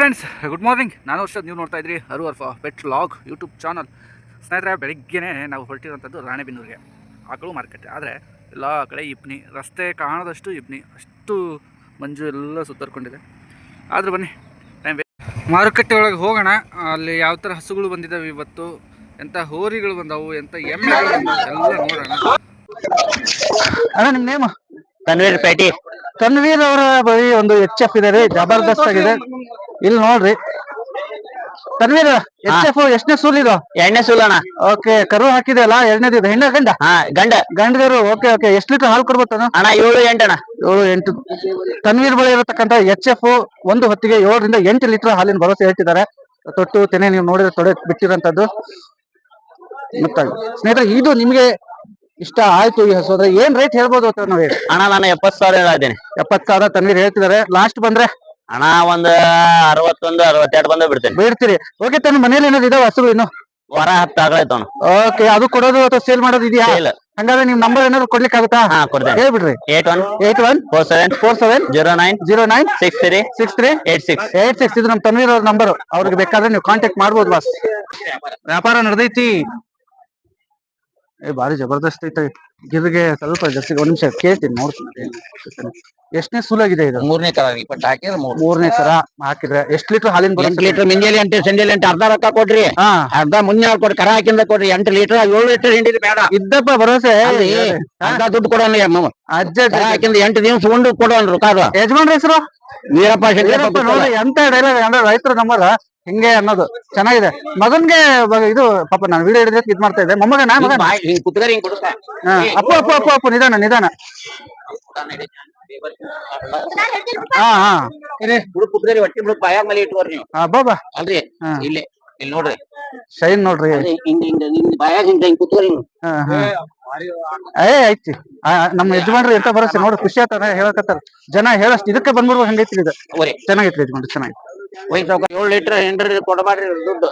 Friends good morning ನಾನು ವರ್ಷದ ನೀವು ನೋಡ್ತಾ ಇದ್ರಿ ಅರು ಅರ್ಫ ಪೆಟ್ ಲಾಗ್ ಯೂಟ್ಯೂಬ್ ಚಾನಲ್ ಸ್ನೇಹಿತರೆ, ಬೆಳಿಗ್ಗೆನೇ ನಾವು ಹೊರಟಿರೋಂಥದ್ದು ರಾಣೆಬೆನ್ನೂರಿಗೆ ಆಕಳು ಮಾರ್ಕೆಟ್ ಆದರೆ, ಎಲ್ಲ ಕಡೆ ಇಬ್ನಿ, ರಸ್ತೆ ಕಾಣದಷ್ಟು ಇಬ್ನಿ, ಅಷ್ಟು ಮಂಜು ಎಲ್ಲ ಸುತ್ತರ್ಕೊಂಡಿದೆ. ಆದರೂ ಬನ್ನಿ ಟೈಮ್ ಮಾರುಕಟ್ಟೆ ಒಳಗೆ ಹೋಗೋಣ. ಅಲ್ಲಿ ಯಾವ ಥರ ಹಸುಗಳು ಬಂದಿದ್ದಾವೆ ಇವತ್ತು ಎಂಥ ಹೋರಿಗಳು ಬಂದವು ಎಂಥ ಎಮ್ಮೆಗಳು ಬಂದವು, ಎಲ್ಲ ನೋಡೋಣ. ನಿಮ್ಮ ನೇಮ್? ತನ್ವೀರ್ ಪೇಟಿ. ತನ್ವೀರ್ ಅವರ ಬಳಿ ಒಂದು ಎಚ್ ಎಫ್ ಇದೆ ರೀ ಜಬರ್ದಸ್ತ್ ಆಗಿದೆ ಇಲ್ಲಿ ನೋಡ್ರಿ. ತನ್ವೀರ್ ಎಚ್ ಎಫ್ ಎಷ್ಟನೇ ಸೂಲ್ ಇದು? ಎಣ್ಣೆ ಅಣ್ಣ. ಓಕೆ ಕರು ಹಾಕಿದೆ ಅಲ್ಲ ಎರಡನೇದು ಇದು ಹೆಣ್ಣ ಗಂಡ? ಹಾ ಗಂಡ. ಗಂಡಗರು ಓಕೆ ಓಕೆ. ಎಷ್ಟು ಲೀಟರ್ ಹಾಲು ಕೊಡ್ಬೋದು ಅಣ್ಣ ಏಳು ಎಂಟಣ ಏಳು ಎಂಟು. ತನ್ವೀರ್ ಬಳಿ ಇರತಕ್ಕಂತ ಎಚ್ ಎಫ್ ಒಂದು ಹೊತ್ತಿಗೆ ಏಳರಿಂದ ಎಂಟು ಲೀಟರ್ ಹಾಲಿನ ಭರವಸೆ ಹೇಳ್ತಿದ್ದಾರೆ. ತೊಟ್ಟು ತೆನೆ ನೀವು ನೋಡಿದ್ರೆ ತೊಡೆ ಬಿಟ್ಟಿರೋಂಥದ್ದು. ಗೊತ್ತಾಗ ಸ್ನೇಹಿತರೆ ಇದು ನಿಮಗೆ ಇಷ್ಟ ಆಯ್ತು ಈ ಹಸು ಅಂದ್ರೆ ಏನ್ ರೇಟ್ ಹೇಳ್ಬೋದು ಅಂತ ನಾವು ಹೇಳಿ. ಅಣ್ಣ ನಾನು ಎಪ್ಪತ್ ಸಾವಿರ ಹೇಳಿದ್ದೀನಿ ಎಪ್ಪತ್ ಸಾವಿರ ತನ್ವೀರ್ ಹೇಳ್ತಿದಾರೆ ಲಾಸ್ಟ್ ಬಂದ್ರೆ? ಅಣ್ಣ ಒಂದ್ ಅರವತ್ತೊಂದು ಅರವತ್ತೆರಡು ಬಂದ ಬಿಡ್ತೇನೆ. ಬಿಡ್ತೀರಿ. ಓಕೆ ತನ್ನ ಮನೇಲಿ ಏನಾದ್ರು ಇದಾವ ಹಸುಗಳು ಇನ್ನು? ವರ ಹತ್ತು ಅಣ್ಣ ಓಕೆ ಅದು ಕೊಡೋದು ಅಥವಾ ಸೇಲ್ ಮಾಡೋದು ಇದೆಯಾ? ಇಲ್ಲ ಹಂಗಾದ್ರೆ ನಿಮ್ ನಂಬರ್ ಏನಾದ್ರು ಕೊಡ್ಲಿಕ್ಕೆ ಆಗುತ್ತಾ ಹಾ ಕೊಡ್ತೇನೆ. ಹೇಳ್ಬಿಡ್ರಿ. Eight one eight one four seven four seven zero nine zero nine six three six three eight six eight six ಇದು ನಮ್ ತನ್ವೀರ್ ಅವ್ರ ನಂಬರ್ ಅವ್ರಿಗೆ ಬೇಕಾದ್ರೆ ನೀವು ಕಾಂಟ್ಯಾಕ್ಟ್ ಮಾಡ್ಬೋದು ಬಾಸ್ ವ್ಯಾಪಾರ ನಡೆದೈತಿ. ಏ ಬಾರಿ ಜಬರ್ದಸ್ತ್ ಐತೆ. ಗಿರ್ಗೆ ಸ್ವಲ್ಪ ಜಾಸ್ತಿ ಒಂದ್ ನಿಮಿಷ ಕೇಳ್ತೀನಿ ನೋಡ್ತೀನಿ. ಎಷ್ಟನೇ ಸುಲಾಗಿದೆ ಇದು? ಮೂರನೇ ತರ ಇಪ್ಪತ್ತು ಹಾಕಿದ್ರೆ ಮೂರು. ಮೂರನೇ ತರ ಹಾಕಿದ್ರೆ ಎಷ್ಟು ಲೀಟರ್ ಹಾಲಿನ ಎಂಟು ಬರುತ್ತೆ ಲೀಟರ್ ಮಿಂಜಲಿ ಎಂಟು ಸಂಜೆಲಿ ಅಂತ ಅರ್ಧ ರೊಕ್ಕ ಕೊಡ್ರಿ. ಹಾ. ಅರ್ಧ ಮುಂಜಾನೆ ಕೊಡ್ರಿ ಕರ ಹಾಕಿಂದ ಕೊಡ್ರಿ ಎಂಟು ಲೀಟರ್ ಏಳು ಲೀಟರ್ ಹಿಂಡಿರಿ ಬೇಡ. ಇದ್ದಪ್ಪ ಭರವಸೆ. ಅರ್ಧ ದುಡ್ಡು ಕೊಡೋಣ ಅಜ್ಜ ಹಾಕಿಂದ ಎಂಟು ದಿವಸ ಉಂಡು ಕೊಡು ಅಂದ್ರು ಕಾದು ಯಜಮಾನ್ರ ಹೆಸರು? ವೀರಪ್ಪ ಶಂಕರಪ್ಪ ನೋಡಿ ಎಂತ ಡೈಲಾಗ್ ಅಂದ್ರೆ ರೈತರ ನಂಬರ್ ಹಿಂಗೆ ಅನ್ನೋದು. ಚೆನ್ನಾಗಿದೆ. ಮಗನ್ಗೆ ಬ- ಇದು ಪಾಪ ನಾನು ವಿಡಿಯೋ ಹಿಡಿದ್ರೆ ಇದ್ ಮಾಡ್ತಾ ಇದ್ದೆ. ಮೊಮ್ಮಗ ಮಗನ? ಹಿಂಗ್ ಕುತ್ಕರಿ ಹಿಂಗ್ ಕೊಡ್ತಾ ಹಾ, ಅಪ್ಪು ಅಪ್ಪು ಅಪ್ಪು ಅಪ್ಪು ನಿಧಾನ ನಿಧಾನ. ಹಾ ಹಾ. ಹುಡುಕ್ ಕುತ್ಕರಿ ಹೊಟ್ಟಿ ಬಿಡು ಬಾಯಾಗ ಮೇಲೆ ಇಟ್ಕೋರಿ ನೀವು. ಅಬ್ಬಬ್ಬಾ ಅಲ್ರಿ ಹಾ. ಇಲ್ಲಿ ಇಲ್ಲಿ ನೋಡ್ರಿ. ಶೈನ್ ನೋಡ್ರಿ. ಅದೇ ಹಿಂಗ್ ಹಿಂಗ್ ನಿಮ್ ಬಾಯಾಗ ಹಿಂಗ್ ಹಿಂಗ್ ಕುತ್ಕೋರಿ ನೀವು ಹಾ, ಹಾ. ಏ ಐತಿ ಆ, ನಮ್ಮ ಯಜಮಾನ್ರು ಎಂತ ಭರವಸೆ ನೋಡ್ರಿ ಖುಷಿ ಆತಾರ ಹೇಳಕತ್ತಾರ. ಜನ ಹೇಳಷ್ಟು ಇದಕ್ಕೆ ಬಂದ್ಬಿಡ್ಬೇಕು ಹಂಗೈತಿ ಇದು. ಚೆನ್ನಾಗೈತಿ ಯಜಮಾನ್ರಿ ಚೆನ್ನಾಗಿ. ಏಳು ಲೀಟರ್ ಎಂಟ್ರಿ ಕೊಡಬಾಡ್ರಿ ದುಡ್ಡು.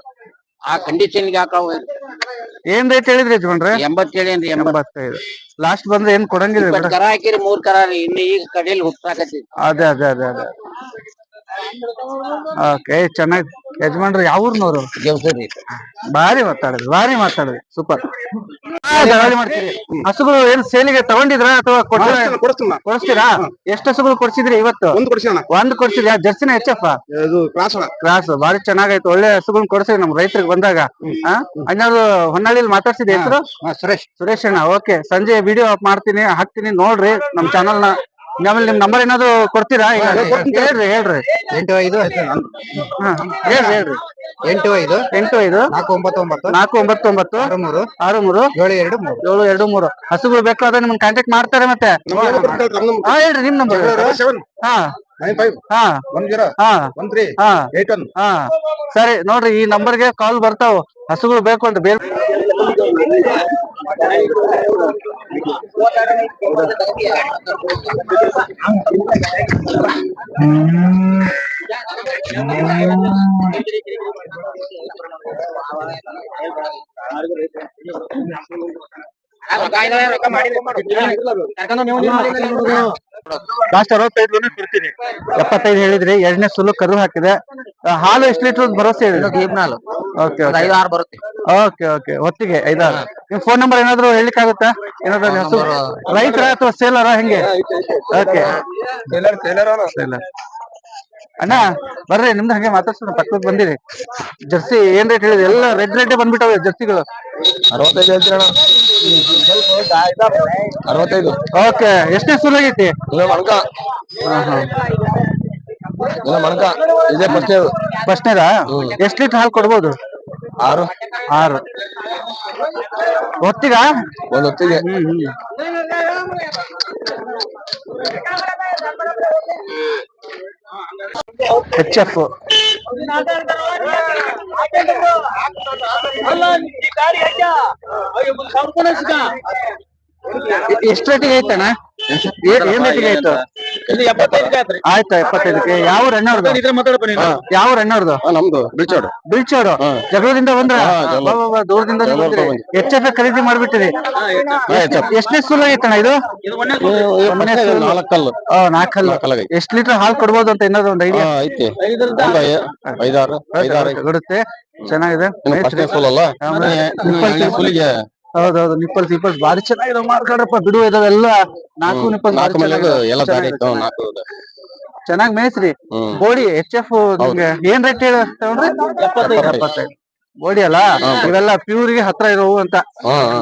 ಆ ಕಂಡೀಷನ್ ಹಾಕಾವ ಏನ್ ರೇಟ್ ಹೇಳಿದ್ರಿ ಯಜಮಾನ್ರಿ? ಎಂಬತ್ತೇಳಿ ಎಂಬತ್ ಎಂಬತ್ತೈದು. ಲಾಸ್ಟ್ ಬಂದ್ರೆ ಏನ್ ಕೊಡಂಗಿಲ್ಲ ಕರ ಹಾಕಿರಿ ಮೂರ್ ಕರ ಇನ್ನು ಈಗ ಕಡೆಯಲ್ಲಿ ಹುಟ್ಟಾಕತ್ತಿ ಅದೇ ಅದೇ ಅದೇ ಅದೇ. ಓಕೆ ಚೆನ್ನಾಗಿ ಯಜಮಾನ್ರು ಯಾವ ಊರ್ನವ್ರು? ಜವ್ಸರಿ. ಭಾರಿ ಮಾತಾಡಿದ್ರಿ ಭಾರಿ ಮಾತಾಡಿದ್ರಿ ಸೂಪರ್. ಮಾಡ್ತೀರಿ. ಹಸುಗಳು ಏನ್ ಸೇಲಿಗೆ ತಗೊಂಡಿದ್ರ ಅಥವಾ ಕೊಡ್ತೀರಾ? ಕೊಡಿಸ್ತೀರಾ? ಎಷ್ಟು ಹಸುಗಳು ಕೊಡ್ಸಿದ್ರಿ ಇವತ್ತು? ಒಂದು ಕೊಡಿಸೋಣ ಒಂದ್ ಕೊಡ್ಸಿದ್ರಿ ಜರ್ಸಿನ ಹೆಚ್ಚಪ್ಪ ಎಫ್ ಇದು ಕ್ಲಾಸ್ ಭಾರಿ ಚೆನ್ನಾಗೈತೆ ಒಳ್ಳೆ ಹಸುಗಳನ್ನ ಕೊಡ್ಸಿದ್ರಿ ನಮ್ ರೈತರಿಗೆ ಬಂದಾಗ. ಆ ಅಣ್ಣಾರು ಹೊನ್ನಾಳಿಲಿ ಮಾತಾಡ್ಸಿದ ಹೆಸರು? ಸುರೇಶ್. ಸುರೇಶ್ ಅಣ್ಣ ಓಕೆ. ಸಂಜೆ ವಿಡಿಯೋ ಮಾಡ್ತೀನಿ ಹಾಕ್ತೀನಿ ನೋಡ್ರಿ ನಮ್ ಚಾನಲ್ನ. ಆಮೇಲೆ ನಿಮ್ ನಂಬರ್ ಏನಾದ್ರು ಕೊಡ್ತೀರಾ? ಈಗ ಹೇಳ್ರಿ ಹೇಳ್ರಿ. ಎಂಟು ಐದು. ಹಾ ಹೇಳ್ರಿ ಹೇಳ್ರಿ. ಎಂಟು ಐದು. ಎಂಟು ಐದು. ನಾಲ್ಕು ಒಂಬತ್ತು ಒಂಬತ್ತು. ನಾಲ್ಕು ಒಂಬತ್ತು ಒಂಬತ್ತು. ಆರು ಮೂರು ಆರು ಮೂರು ಏಳು ಎರಡು ಮೂರು. ಏಳು ಎರಡು ಮೂರು. ಹಸುಗಳು ಬೇಕಾದ್ರೆ ನಿಮ್ಗೆ ಕಾಂಟ್ಯಾಕ್ಟ್ ಮಾಡ್ತಾರೆ ಮತ್ತೆ. ಹಾ ಹೇಳ್ರಿ ನಿಮ್ ನಂಬರ್ ಹಾ. ಹಾ. ಹಾ. ಸರಿ ನೋಡ್ರಿ ಈ ನಂಬರ್ಗೆ ಕಾಲ್ ಬರ್ತಾವ. ಹಸುಗಳು ಬೇಕು ಅಂತ ಬೇರೆ ಲಾಸ್ಟ್ ಅರವತ್ತೈದು ಬಂದ್ರೆ ಕೊಡ್ತೀನಿ ಎಪ್ಪತ್ತೈದು ಹೇಳಿದ್ರಿ ಎರಡನೇ ಸುಲು ಕರು ಹಾಕಿದೆ. ಹಾಲು ಎಷ್ಟು ಲೀಟರ್ ಭರವಸೆ ಹೇಳಿದ್ರಿ ಓಕೆ ಐದು ಆರು ಬರುತ್ತೆ. ಓಕೆ ಓಕೆ ಹೊತ್ತಿಗೆ ಐದಾರು ನಿಮ್ ಫೋನ್ ನಂಬರ್ ಏನಾದ್ರು ಹೇಳಿಕ್ ಆಗುತ್ತಾ ಏನಾದ್ರು ರೈತರ ಅಥವಾ ಸೇಲರ? ಹೆಂಗೆ? ಓಕೆ ಸೇಲರ್ ಅಣ್ಣ ಬರ್ರಿ ನಿಮ್ದು ಹಂಗೆ ಮಾತಾಡ್ಸೋಣ. ಪಕ್ಕದ ಬಂದಿರಿ. ಜರ್ಸಿ ಏನ್ ರೇಟ್ ಹೇಳಿದ್ರಿ? ಎಲ್ಲ ರೆಡ್ ರೆಡ್ ಬಂದ್ಬಿಟ್ಟವೆ ಜರ್ಸಿಗಳು. ಅರವತ್ತೈದು ಓಕೆ ಎಷ್ಟನೇ ಸುಲಾಗೈತಿ ಇಲ್ಲ ಮಣಕ ಇದೇ ಫಸ್ಟ್ ಫಸ್ಟ್ನೇದಾ ಎಷ್ಟ್ ಲೀಟರ್ ಹಾಲು ಕೊಡ್ಬೋದು? ಆರು. ಆರು. ಹೊತ್ತಿಗ ಒಂದ್ ಹೊತ್ತಿಗೆ. ಹ್ಮ್ ಹ್ಮ್. ಎಚ್ ಎಫ್ ಎಷ್ಟು ರೇಟಿಗೆ ಐತಣ್ಣ? ಏನ್ ರೇಟಿಗೆ ಆಯ್ತು? ಆಯ್ತು ಎಪ್ಪತ್ತೈದಕ್ಕೆ ಯಾವ ರಣ್ಣವ್ರದ್ದು ಯಾವ ರಣ್ಣವ್ರದ್ದು ನಮ್ದು ಬಿಳ್ಚೋಡು ಬಿಳ್ಚೋಡು ಹಾ. ಜಗಳದಿಂದ ಬಂದ್ರ? ಬಾ, ಬಾ, ಬಾ, ದೂರದಿಂದ. ಎಚ್ ಎಫ್ ಖರೀದಿ ಮಾಡ್ಬಿಟ್ಟಿರಿ. ಎಷ್ಟನೇ ಸೂಲ್ ಐತಣ ಇದು? ನಾಲ್ಕಲ್ಲು. ನಾಲ್ಕಲ್ಲು. ಎಷ್ಟ್ ಲೀಟರ್ ಹಾಲು ಕೊಡ್ಬೋದು ಅಂತ ಏನಾದ್ರು ಒಂದು ಐಡಿಯಾ ಐತಿ. ಐದಾರು ಐದಾರು ಕೊಡುತ್ತೆ. ಚೆನ್ನಾಗಿದೆ. ಸೂಲಿಗೆ ಹೌದೌದು ನಿಪ್ಪಲ್ಸ್ ನಿಪ್ಪಲ್ಸ್ ಬಾರಿ ಚೆನ್ನಾಗಿದೆ ಮಾರ್ಕಾಡ್ರಪ್ಪ ಬಿಡು ಇದಾವೆಲ್ಲ ನಾಲ್ಕು ನಿಪ್ಪಲ್ಸ್ ನಿಪ್ಪಲ್ ನಾಲ್ಕು ಮೇಲೆ ಎಲ್ಲ ದಾರಿ ಚೆನ್ನಾಗಿ ಮೇಯ್ಸ್ರಿ. ಹ್ಮ್. ಬೋಡಿ ಎಚ್ ಎಫ್ ಏನ್ ರೇಟ್ ಹೇಳ ತಗೊಂಡ್ರಿ? ಎಪ್ಪತ್ತೈದು. ಬೋಡಿ ಅಲ್ಲ? ಇವೆಲ್ಲ ಪ್ಯೂರ್ಗೆ ಹತ್ರ ಇರೋವು ಅಂತ. ಹಾ ಹಾ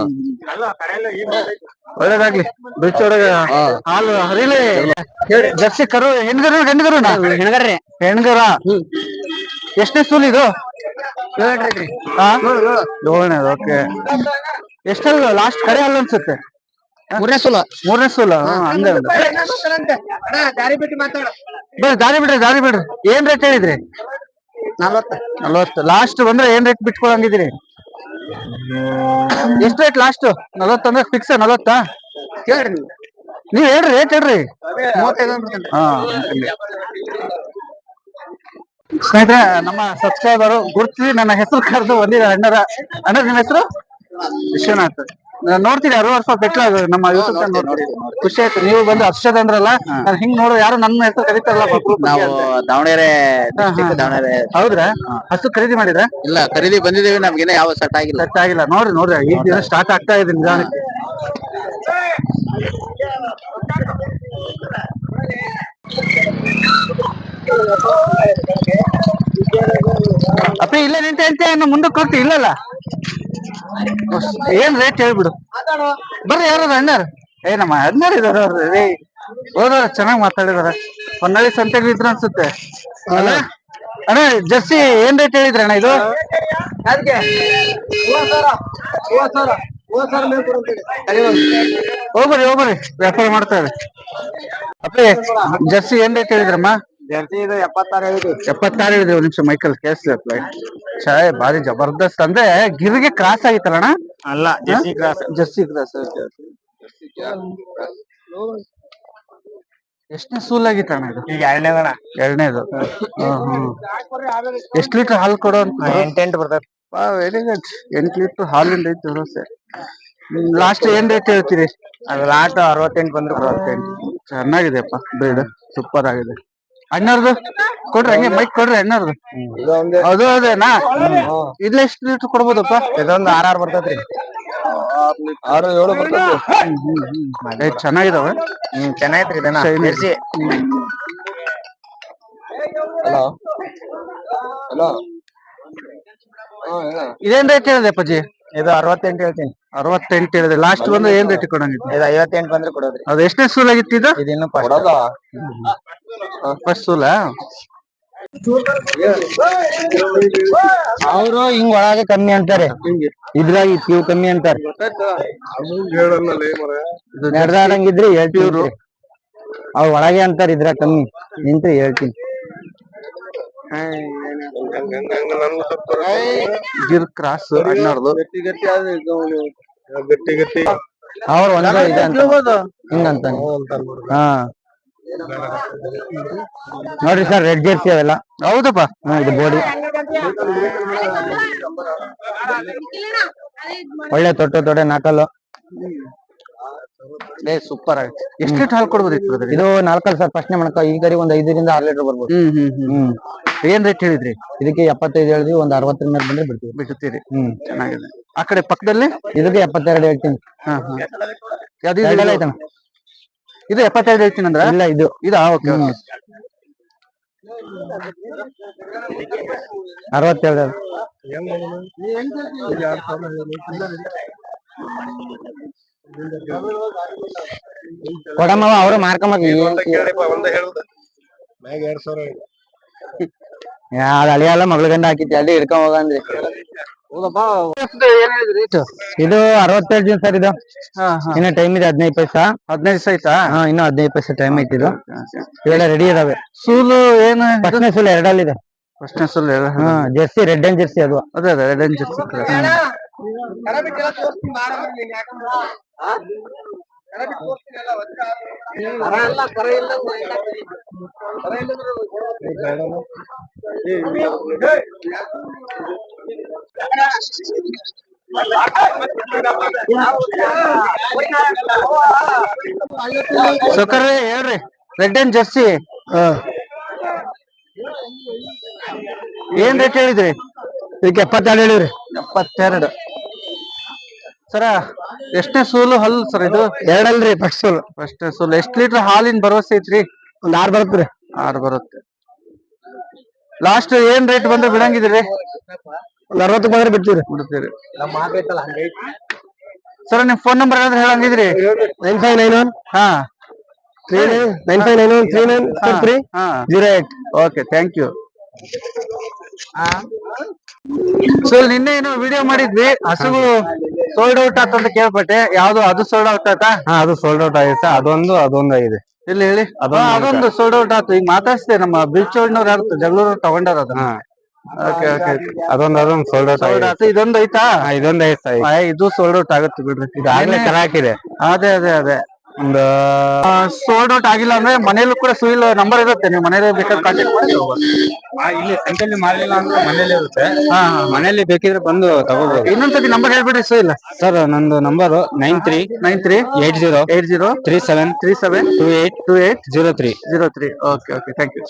ಒಳ್ಳೇದಾಗ್ಲಿ. ಬ್ರಿಡ್ಜ್ ಹಾ. ಹಾಲು ಹರಿಲಿ. ಜರ್ಸಿ ಕರು ಹೆಣ್ಗರು ಗಂಡ್ಗರು ಹೆಣ್ಗರ್ರಿ. ಹೆಣ್ಗರ? ಎಷ್ಟನೇ ಸೂಲ್ ಇದು? ಹಾ? ಏಳನೇದು ಓಕೆ ಎಷ್ಟಲ್ಲ ಲಾಸ್ಟ್ ಕಡೆ ಅಲ್ಲ ಅನ್ಸುತ್ತೆ. ಮೂರನೇ ಸೋಲ. ಮೂರನೇ ಸೋಲ? ಹಂಗ ಬರ್ರಿ ದಾರಿ ಬಿಡ್ರಿ ದಾರಿ ಬಿಡ್ರಿ. ಏನ್ ರೇಟ್ ಹೇಳಿದ್ರಿ? ನಲ್ವತ್ತು. ನಲ್ವತ್ತು. ಲಾಸ್ಟ್ ಬಂದ್ರೆ ಏನ್ ರೇಟ್ ಬಿಟ್ಕೊಳಂಗಿದ್ದೀರಿ? ಎಷ್ಟು ರೇಟ್ ಲಾಸ್ಟ್ ನಲ್ವತ್ತು ಅಂದ್ರೆ ಫಿಕ್ಸ್ ನಲವತ್ತ? ಹೇಳ್ರಿ ನೀವ್. ಹೇಳ್ರಿ ರೇಟ್ ಹೇಳ್ರಿ. ಸ್ನೇಹಿತರೆ ನಮ್ಮ ಸಬ್ಸ್ಕ್ರೈಬರು ಗುರ್ತಿ ನನ್ನ ಹೆಸರು ಕರೆದು ಬಂದಿರ ಅಣ್ಣರ ಅಣ್ಣ ನಿಮ್ಮ ಹೆಸರು? ವಿಶ್ವನಾಥ್. ನೋಡ್ತೀರಿ ನೋಡ್ತೀನಿ ಯಾರು ವರ್ಷ ಬೆಟ್ಟ ನಮ್ಮ ಯೂಟ್ಯೂಬ್ ಚಾನಲ್ ನೋಡ್ತೀನಿ ಖುಷಿ ಆಯ್ತು ನೀವು ಬಂದು ಹರ್ಷದ್ ಅಂದ್ರಲ್ಲ ನಾನು ಹಿಂಗ್ ನೋಡೋ ಯಾರು ನನ್ನ ಹೆಸರು ಕರೀತಾರಲ್ಲ ನಾವು ದಾವಣಗೆರೆ. ದಾವಣಗೆರೆ. ಹೌದ್ರಾ? ಹಸು ಖರೀದಿ ಮಾಡಿದ್ರ? ಇಲ್ಲ ಖರೀದಿ ಬಂದಿದ್ದೀವಿ ನಮ್ಗೇನೆ ಯಾವ ಸೆಟ್ ಆಗಿಲ್ಲ. ಸೆಟ್ ಆಗಿಲ್ಲ. ನೋಡ್ರಿ ನೋಡ್ರಿ ಈ ದಿನ ಸ್ಟಾರ್ಟ್ ಆಗ್ತಾ ಇದೆ ನಿಧಾನಕ್ಕೆ. ಅಪ್ಪ, ಇಲ್ಲೇ ನಿಂತ ಅಂತ, ಇನ್ನು ಮುಂದಕ್ಕೆ ಹೋಗ್ತಿ, ಇಲ್ಲಲ್ಲ? ಏನ್ ರೇಟ್ ಹೇಳ್ಬಿಡು. ಬರ್ರಿ ಯಾರು ಅಣ್ಣಾರ. ಏ, ನಮ್ಮ ಅಣ್ಣಾರ ಇದಾರ ರೀ ಹೋದ್ರ ಚೆನ್ನಾಗ್ ಮಾತಾಡಿದಾರ. ಸಂತೆಗೆ ಇದ್ರ ಅನ್ಸುತ್ತೆ. ಅಲ್ಲ? ಅಣ್ಣ, ಜರ್ಸಿ ಏನ್ ರೇಟ್ ಹೇಳಿದ್ರ ಅಣ್ಣ ಇದು? ಹೋಗ್ಬರ್ರಿ ಹೋಗ್ಬರ್ರಿ. ವ್ಯಾಪಾರ ಮಾಡ್ತಾರೆ ಅಪ್ಪ, ಜರ್ಸಿ ಏನ್ ರೇಟ್ ಹೇಳಿದ್ರಮ್ಮ? ಇದು ಎಪ್ಪತ್ತಾರು ಹೇಳಿದ್ರಿ ಒಂದ್ ನಿಮಿಷ ಮೈಕಲ್ ಕೇಳಿಸ್ಲಿ ಚಾಯ್ ಭಾರಿ ಜಬರ್ದಸ್ತ್ ಅಂದ್ರೆ ಗಿರ್ಗೆ ಕ್ರಾಸ್ ಆಗಿತ್ತಲ್ಲ ಅಲ್ಲ ಜರ್ಸಿ ಕ್ರಾಸ್ ಜರ್ಸಿ ಕ್ರಾಸ್ ಎಷ್ಟನೇ ಸೂಲ್ ಆಗಿತ್ತಣ್ಣ ಇದು? ಈಗ ಎರಡನೇದಣ ಎರಡನೇದು. ಎಷ್ಟ್ ಲೀಟರ್ ಹಾಲು ಕೊಡೋ ಅಂತ ಎಂಟೆಂಟು ವೆರಿ ಗುಡ್ ಎಂಟ್ ಲೀಟರ್ ಹಾಲಿಂದ ಐತಿ ಲಾಸ್ಟ್ ಏನ್ ರೇಟ್ ಹೇಳ್ತೀರಿ? ಅದು ಲಾಟ್ ಅರವತ್ತೆಂಟು ಬಂದ್ರೆ. ಅರವತ್ತೆಂಟು. ಚೆನ್ನಾಗಿದೆಪ್ಪ ಬ್ರೀಡ್ ಸೂಪರ್ ಆಗಿದೆ ಅಣ್ಣರ್ದು? ಕೊಡ್ರಿ ಹಂಗೆ ಮೈಕ್ ಕೊಡ್ರಿ ಅಣ್ಣರ್ದು. ಅದು ಅದೇನಾ ಇಲ್ಲ ಎಷ್ಟು ಲೀಟರ್ ಕೊಡ್ಬೋದಪ್ಪ? ಇದೊಂದು ಆರ್ ಆರ್ ಬರ್ತೈತ್ರಿ. ಆರು ಏಳು ಬರ್ತೈತಿ ಚೆನ್ನಾಗಿದಾವೆ? ಹ್ಮ್ ಚೆನ್ನಾಗೈತ್ರಿ ಇದನ್ನ. ಹಲೋ? ಹಲೋ? ಇದೇನ್ ರೇಟ್ ಹೇಳಿದೆ ಅಪ್ಪಾಜಿ? ಇದು ಅರವತ್ತೆಂಟು ಹೇಳ್ತೀನಿ. ಅರವತ್ತೆಂಟು ಹೇಳಿದೆ. ಲಾಸ್ಟ್ ಬಂದು ಏನ್ ರೇಟ್ ಕೊಡಂಗಿತ್ತು ಇದು ಐವತ್ತೆಂಟು ಬಂದ್ರೆ ಕೊಡೋದ್ರಿ. ಅದು ಎಷ್ಟನೇ ಸೂಲ್ ಆಗಿತ್ತು ಇದು? ಇದನ್ನು ಫಸ್ಟ್ ಸೂಲ ಅವರು ಹಿಂಗ್ ಒಳಗೆ ಕಮ್ಮಿ ಅಂತಾರೆ. ಇದ್ರಾಗ ಇವ್ ಕಮ್ಮಿ ಅಂತಾರೆ. ನಡೆದಾಡಂಗಿದ್ರಿ ಹೇಳ್ತೀವ್ರು ಅವ್ರ ಒಳಗೆ ಅಂತಾರೆ ಇದ್ರಾಗ ಕಮ್ಮಿ. ನಿಂತ ಹೇಳ್ತೀನಿ. ಗಿರ್ ಕ್ರಾಸ್ ಅವ್ರ ಒಂದೇ ಹಿಂಗಂತಾನೆ ಹಾ. ನೋಡ್ರಿ ಸರ್ ರೆಡ್ ಜೆರ್ಸಿ ಅವೆಲ್ಲ. ಹೌದಪ್ಪ. ಇದು ಬೋಡಿ. ಒಳ್ಳೆ ತೊಟ್ಟೆ ತೊಡೆ ನಾಕಲ್ಲು. ಏ ಸೂಪರ್ ಆಗಿ ಎಷ್ಟು ಲೀಟರ್ ಹಾಲು ಕೊಡ್ಬೋದಿತ್ತು? ಇದು ನಾಲ್ಕಲ್ ಸರ್ ಪ್ರಶ್ನೆ ಮಣಕ ಈ ಗರಿ ಒಂದ್ ಐದರಿಂದ ಆರು ಲೀಟರ್ ಬರ್ಬೋದು. ಹ್ಮ್ ಹ್ಮ್ ಹ್ಮ್. ಹ್ಮ್. ಏನ್ ರೇಟ್ ಹೇಳಿದ್ರಿ? ಇದಕ್ಕೆ ಎಪ್ಪತ್ತೈದು ಹೇಳಿದ್ವಿ ಒಂದ್ ಅರವತ್ತರ ಮೇಲೆ ಬಂದ್ರೆ ಬಿಡ್ತೀವಿ. ಬಿಡ್ತೀರಿ. ಹ್ಮ್. ಚೆನ್ನಾಗಿದೆ. ಆ ಕಡೆ ಪಕ್ಕದಲ್ಲಿ? ಇದಕ್ಕೆ ಎಪ್ಪತ್ತೆರಡು ಹೇಳ್ತೀನಿ. ಹಾ ಹಾ. ಇದು? ಎಪ್ಪತ್ತೈದು ಹೇಳ್ತೀನಿ ಅಂದ್ರ? ಇಲ್ಲ ಇದು. ಇದಾ? ಓಕೆ. ಅರವತ್ತೆರಡು ಕೊಡಮ್ಮವ ಅವ್ರು ಮಾರ್ಕೊಂಬ ಮ್ಯಾಗ ಎರಡ್ ಸಾವಿರ ಅದ್ ಅಳಿಯಲ್ಲ ಮಗಳ ಗಂಡ ಹಾಕಿದ್ದೆ ಅಲ್ಲಿ ಹಿಡ್ಕೊಂಡ್ ಹೋಗಂದ್ರಿ. ಏನ್ ಹೇಳಿದ್ರಿ? ರೇಟ್ ಇದು ಅರವತ್ತೆರಡು ದಿನ ಸರ್ ಇದು. ಹಾ ಹಾ. ಇನ್ನ ಟೈಮ್ ಇದೆ ಹದಿನೈದು ಪೈಸಾ. ಹದಿನೈದು ದಿವಸ ಆಯ್ತಾ? ಹಾ ಇನ್ನು ಹದಿನೈದು ಪೈಸಾ ಟೈಮ್ ಐತಿ ಇದು. ಇವೆಲ್ಲ ರೆಡಿ ಇದಾವೆ. ಸೂಲು ಏನು ಫಸ್ಟ್ನೇ ಸೂಲ್ ಎರಡಲ್ಲಿದೆ ಫಸ್ಟ್ನೇ ಸೂಲ್ ಹಾ ಜೆರ್ಸಿ ರೆಡ್ ಅಂಡ್ ಜೆರ್ಸಿ ಅದು. ಅದೇ ಅದೇ ರೆಡ್ ಅಂಡ್ ಜರ್ಸಿ. ಸೌಕರ್ಯ ಹೇಳ್ರಿ. Red and jersey. ಏನ್ ರೇಟ್ ಹೇಳಿದ್ರಿ? ಇದಕ್ಕೆ ಎಪ್ಪತ್ತೆರಡು ಹೇಳಿವ್ರಿ ಎಪ್ಪತ್ತೆರಡು. ಸರ ಎಷ್ಟನೇ ಸೂಲು ಹಲ್ಲು ಸರ್ ಇದು? ಎರಡಲ್ರಿ ಫಸ್ಟ್ ಸೂಲು. ಫಸ್ಟ್ ಸೂಲು? ಎಷ್ಟ್ ಲೀಟರ್ ಹಾಲಿನ ಭರವಸೆ ಐತ್ರಿ? ಒಂದ್ ಆರ್ ಬರುತ್ತ್ರಿ. ಆರ್ ಬರುತ್ತೆ. ಲಾಸ್ಟ್ ಏನ್ ರೇಟ್ ಬಂದ್ರೆ ಬಿಡಂಗಿದ್ರಿ? ಒಂದ್ ಅರವತ್ತು ಬಂದ್ರೆ ಬಿಡ್ತೀವ್ರಿ. ಬಿಡ್ತೀರಿ. ಸರ್ ನಿಮ್ ಫೋನ್ ನಂಬರ್ ಏನಾದ್ರು ಹೇಳಂಗಿದ್ರಿ? Nine five nine one. ಹಾ. Three nine nine five nine one three nine four three zero eight. Okay thank you so ನಿನ್ನೆ ಏನೋ ವಿಡಿಯೋ ಮಾಡಿದ್ವಿ ಹಸುಗಳು ಸೋಲ್ಡ್ ಔಟ್ ಆತಂತ ಕೇಳ್ಪಟ್ಟೆ. ಯಾವ್ದು ಅದು ಸೋಲ್ಡ್ ಔಟ್ ಆತಾ? ಹಾ ಅದು ಸೋಲ್ಡ್ ಔಟ್ ಆಗಿದೆ ಅದೊಂದು ಅದೊಂದು ಆಗಿದೆ. ಇಲ್ಲಿ ಹೇಳಿ. ಅದೊಂದು ಅದೊಂದು ಸೋಲ್ಡ್ ಔಟ್ ಆತು. ಈಗ ಮಾತಾಡ್ಸಿದೆ ನಮ್ಮ ಬಿಲ್ಚೋಡ್ನವ್ರು ಯಾರು? ಜಗಳೂರು ತಗೊಂಡಾರ ಅದನ್ನ? Okay okay. ಅದೊಂದು ಅದೊಂದು ಸೋಲ್ಡ್ ಔಟ್ ಸೋಲ್ಡ್ ಆತು. ಇದೊಂದು ಐತಾ ಇದೊಂದು ಐತಾ ಇದು ಸೋಲ್ಡ್ ಔಟ್ ಆಗುತ್ತೆ ಬಿಡ್ರಿ. ನಿನ್ನೆ- ಕರ ಹಾಕಿದೆ ಅದೇ ಅದೇ ಅದೇ. ಒಂದು ಸೋಲ್ಡ್ ಔಟ್ ಆಗಿಲ್ಲ ಅಂದ್ರೆ ಮನೇಲೂ ಕೂಡ ಸುಯಿಲ್ ನಂಬರ್ ಇರುತ್ತೆ. ನೀವು ಮನೇಲಿ ಬೇಕಾದ್ರೆ ಕಾಂಟ್ಯಾಕ್ಟ್ ಮಾಡಿ. ಇಲ್ಲಿ ಸಂತೆಲಿ ಮಾಡ್ಲಿಲ್ಲ ಅಂದ್ರೆ ಮನೇಲಿ ಇರುತ್ತೆ. ಹಾ ಮನೇಲಿ ಬೇಕಿದ್ರೆ ಬಂದು ತಗೋಬಹುದು ಇನ್ನೊಂದ್ಸತಿ ನಂಬರ್ ಹೇಳ್ಬಿಡ್ರಿ ಸುಯಿಲ್ ಸರ್ ನಂದು number nine three nine three eight zero eight zero three seven three seven two eight two eight zero three zero three okay okay thank you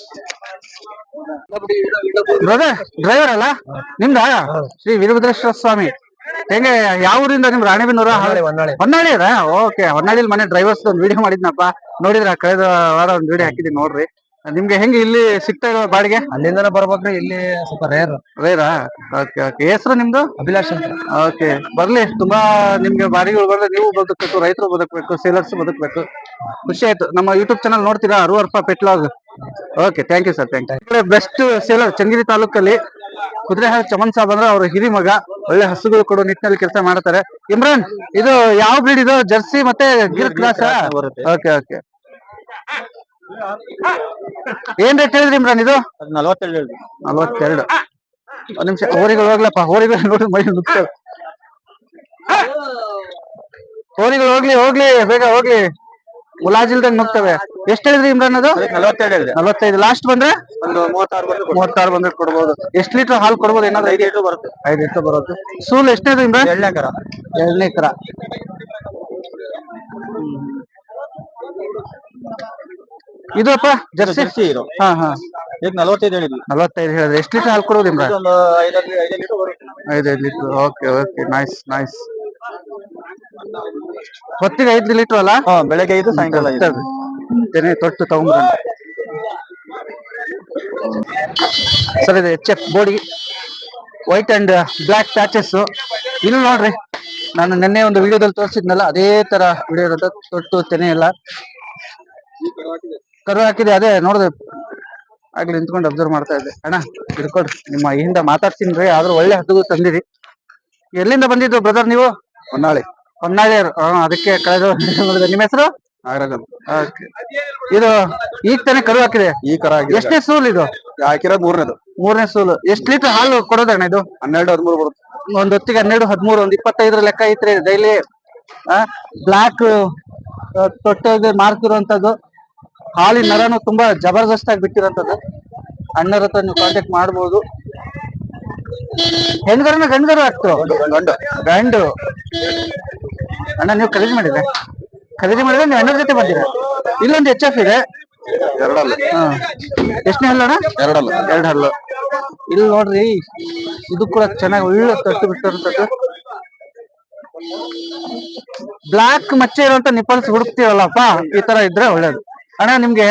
brother driver ಅಲ್ಲ? ನಿಮ್ದ? ಶ್ರೀ ವೀರಭದ್ರೇಶ್ವರ ಸ್ವಾಮಿ ಹೆಂಗೆ ಯಾವ ಊರಿಂದ? ನಿಮ್ ರಾಣೆಬೆನ್ನೂರ? ಹೊನ್ನಾಳಿ ಅದ? ಓಕೆ ಹೊನ್ನಾಳಿಲಿ ಮನೆ ಡ್ರೈವರ್ಸ್ ಒಂದು ವಿಡಿಯೋ ಮಾಡಿದ್ನಪ್ಪ. ನೋಡಿದ್ರ ಕಳೆದ ವಾರ ಒಂದು ವಿಡಿಯೋ ಹಾಕಿದ್ವಿ ನೋಡ್ರಿ. ನಿಮ್ಗೆ ಹೆಂಗೆ ಇಲ್ಲಿ ಸಿಗ್ತಾ ಇರೋ ಬಾಡಿಗೆ? ಅಲ್ಲಿಂದನೇ ಬರ್ಬೇಕ್ರಿ ಇಲ್ಲಿ ಸ್ವಲ್ಪ ರೇರ್ ರೇರಾ ಓಕೆ ಓಕೆ. ಹೆಸರು ನಿಮ್ದು? ಅಭಿಲಾಷ್ ಅಂತ. ಓಕೆ. ಬರ್ಲಿ ತುಂಬಾ ನಿಮ್ಗೆ ಬಾಡಿಗೆಗಳು ಬರ್ಲಿ ನೀವು ಬದುಕಬೇಕು ರೈತರು ಬದುಕಬೇಕು ಸೇಲರ್ಸ್ ಬದುಕಬೇಕು. ಖುಷಿ ಆಯ್ತು. ನಮ್ಮ ಯೂಟ್ಯೂಬ್ ಚಾನಲ್ ನೋಡ್ತೀರಾ? ಅರುವರ್ಪ ಪೆಟ್ಲಾಗ್ okay thank you sir thank you best seller ಚಂಗಿರಿ ತಾಲೂಕಲ್ಲಿ ಕುದುರೆಹಾಳ ಚಮನ್ ಸಾಬ್ ಅಂದ್ರೆ ಅವ್ರ ಹಿರಿ ಮಗ ಒಳ್ಳೆ ಹಸುಗಳು ಕೊಡೋ ನಿಟ್ಟಿನಲ್ಲಿ ಕೆಲಸ ಮಾಡ್ತಾರೆ. ಇಮ್ರಾನ್ ಇದು ಯಾವ ಬ್ರೀಡ್ ಇದು? ಜರ್ಸಿ ಮತ್ತೆ ಗಿರ್ ಕ್ರಾಸ್? ಓಕೆ ಓಕೆ ಏನ್ ರೇಟ್ ಹೇಳಿದ್ರಿ ಇಮ್ರಾನ್ ಇದು? ನಲ್ವತ್ತೆರಡು ನಲ್ವತ್ತೆರಡು. ಒಂದ್ ನಿಮಿಷ ಹೋರಿಗಳು ಹೋಗ್ಲಪ್ಪ ಹೋರಿಗಳು ನೋಡಿ ಮೈ ಹೋರಿಗಳು ಹೋಗ್ಲಿ ಹೋಗ್ಲಿ ಬೇಗ ಹೋಗ್ಲಿ. ಮುಲಾಜಿಲ್ದಂಗ್ ನುಗ್ತವೆ ಎಷ್ಟ್ ಹೇಳಿದ್ರಿ ಇಮ್ರಾನ್ ಅದು? ನಲವತ್ತೆರಡು ಹೇಳಿದೆ. ನಲವತ್ತೈದು. ಲಾಸ್ಟ್ ಬಂದ್ರೆ? ಒಂದು ಮೂವತ್ತಾರು ಬಂದು ಮೂವತ್ತಾರು ಬಂದ್ರೆ ಕೊಡ್ಬೋದು. ಎಷ್ಟ್ ಲೀಟರ್ ಹಾಲು ಕೊಡ್ಬೋದು? ಏನಾದ್ರು ಐದು ಲೀಟರ್ ಬರುತ್ತೆ. ಐದು ಲೀಟರ್ ಬರುತ್ತೆ. ಸೂಲ್ ಎಷ್ಟನೇದು ಇಮ್ರಾನ್? ಎರಡನೇ ಕರ. ಎರಡನೇ ಕ್ರ. ಇದು ಅಪ್ಪ ಜರ್ಸಿ ಇರು ಇದು. ಹಾ ಹಾ. ಈಗ ನಲವತ್ತೈದು ಹೇಳಿದ್ವಿ. ನಲವತ್ತೈದು ಹೇಳಿದ್ರೆ. ಎಷ್ಟು ಲೀಟರ್ ಹಾಲು ಕೊಡೋದು ಇಮ್ರಾನ್? ಐದು ಐದೈದು litre okay okay nice nice ಹೊತ್ತಿಗೆ ಐದು ಲೀಟರ್ ಅಲ್ಲ? ಹಾ ಬೆಳಗ್ಗೆ ಐದು ಸಾಯಂಕಾಲ ಐದು. ತೆನೆ ತೊಟ್ಟು ತಗೊಂಡ್ಬರೋಣ ಸರ್ ಇದು H F body white and black patches ಇಲ್ಲಿ ನೋಡ್ರಿ ನಾನು ನಿನ್ನೆ ಒಂದು ವಿಡಿಯೋದಲ್ಲಿ ತೋರಿಸಿದ್ನಲ್ಲ ಅದೇ ತರ ವಿಡಿಯೋ ಇರುತ್ತೆ. ತೊಟ್ಟು ತೆನೆ ಎಲ್ಲ. ಕರು ಹಾಕಿದೆ ಅದೇ ನೋಡಿದೆ. ಆಗ್ಲಿ ನಿಂತ್ಕೊಂಡು ಅಬ್ಸರ್ವ್ ಮಾಡ್ತಾ ಇದ್ದೆ. ಅಣ್ಣ ಇಟ್ಕೊಡ್ರಿ ನಿಮ್ಮ ಹಿಂದ ಮಾತಾಡ್ತೀನಿ ರೀ ಆದ್ರೂ ಒಳ್ಳೆ ಹದ್ದು ತಂದಿರಿ. ಎಲ್ಲಿಂದ ಬಂದಿದ್ದು ಬ್ರದರ್ ನೀವು? ಹೊನ್ನಾಳಿ. ಹೊನ್ನಾಳಿಯರು ಹಾ ಅದಕ್ಕೆ ಕಳೆದ ನಿಮ್ಮ ಹೆಸರು? ಇದು ಈಗ ತಾನೇ ಕರು ಹಾಕಿದೆ? ಈ ಕರ ಆಗಿದೆ ಎಷ್ಟನೇ ಸೂಲ್ ಇದು? ಹಾಕಿರೋದು ಮೂರನೇದು. ಮೂರನೇ ಸೂಲ್. ಎಷ್ಟು ಲೀಟರ್ ಹಾಲು ಕೊಡೋದಣ್ಣ ಇದು? ಹನ್ನೆರಡು ಹದಿಮೂರು ಬರುತ್ತೆ. ಒಂದ್ ಹೊತ್ತಿಗೆ ಹನ್ನೆರಡು ಹದಿಮೂರು ಒಂದ್ ಇಪ್ಪತ್ತೈದರ ಲೆಕ್ಕ ಐತ್ರಿ. ಡೈಲಿ ಬ್ಲಾಕ್ ತೊಟ್ಟಗೆ ಮಾರ್ಕ್ ಇರುವಂತದ್ದು ಹಾಲಿನ ನರನು ತುಂಬಾ ಜಬರ್ದಸ್ತ್ ಆಗಿ ಬಿಟ್ಟಿರೋಂಥದ್ದು. ಅಣ್ಣರ ಹತ್ರ ನೀವು ಕಾಂಟ್ಯಾಕ್ಟ್ ಮಾಡ್ಬೋದು. ಹೆಣ್ಗರನ ಗಂಡ್ಗರು ಆಗ್ತು ಗಂಡು ಗಂಡು ಅಣ್ಣ ನೀವು ಖರೀದಿ ಮಾಡಿದ್ರೆ? ಖರೀದಿ ಮಾಡಿದ್ರೆ ನೀವು ಅಣ್ಣರ ಜೊತೆ ಬಂದಿರ? ಇಲ್ಲೊಂದು ಎಚ್ ಎಫ್ ಇದೆ. ಎರಡಲ್ಲ. ಹಾ. ಹಲ್ಲು ಅಣ್ಣ? ಎರಡಲ್ಲ. ಎರಡು ಹಲ್ಲು. ಇಲ್ಲಿ ನೋಡ್ರಿ ಇದು ಕೂಡ ಚೆನ್ನಾಗಿ ಒಳ್ಳೆ ತಟ್ಟು ಬಿಟ್ಟಿರುವಂತದ್ದು ಬ್ಲಾಕ್ ಮಚ್ಚೆ ಇರುವಂತ ನಿಪಲ್ಸ್ ಹುಡುಕ್ತಿರಲ್ಲಪ್ಪ ಈ ತರ ಇದ್ರೆ ಒಳ್ಳೇದು. ಅಣ್ಣ ನಿಮ್ಗೆ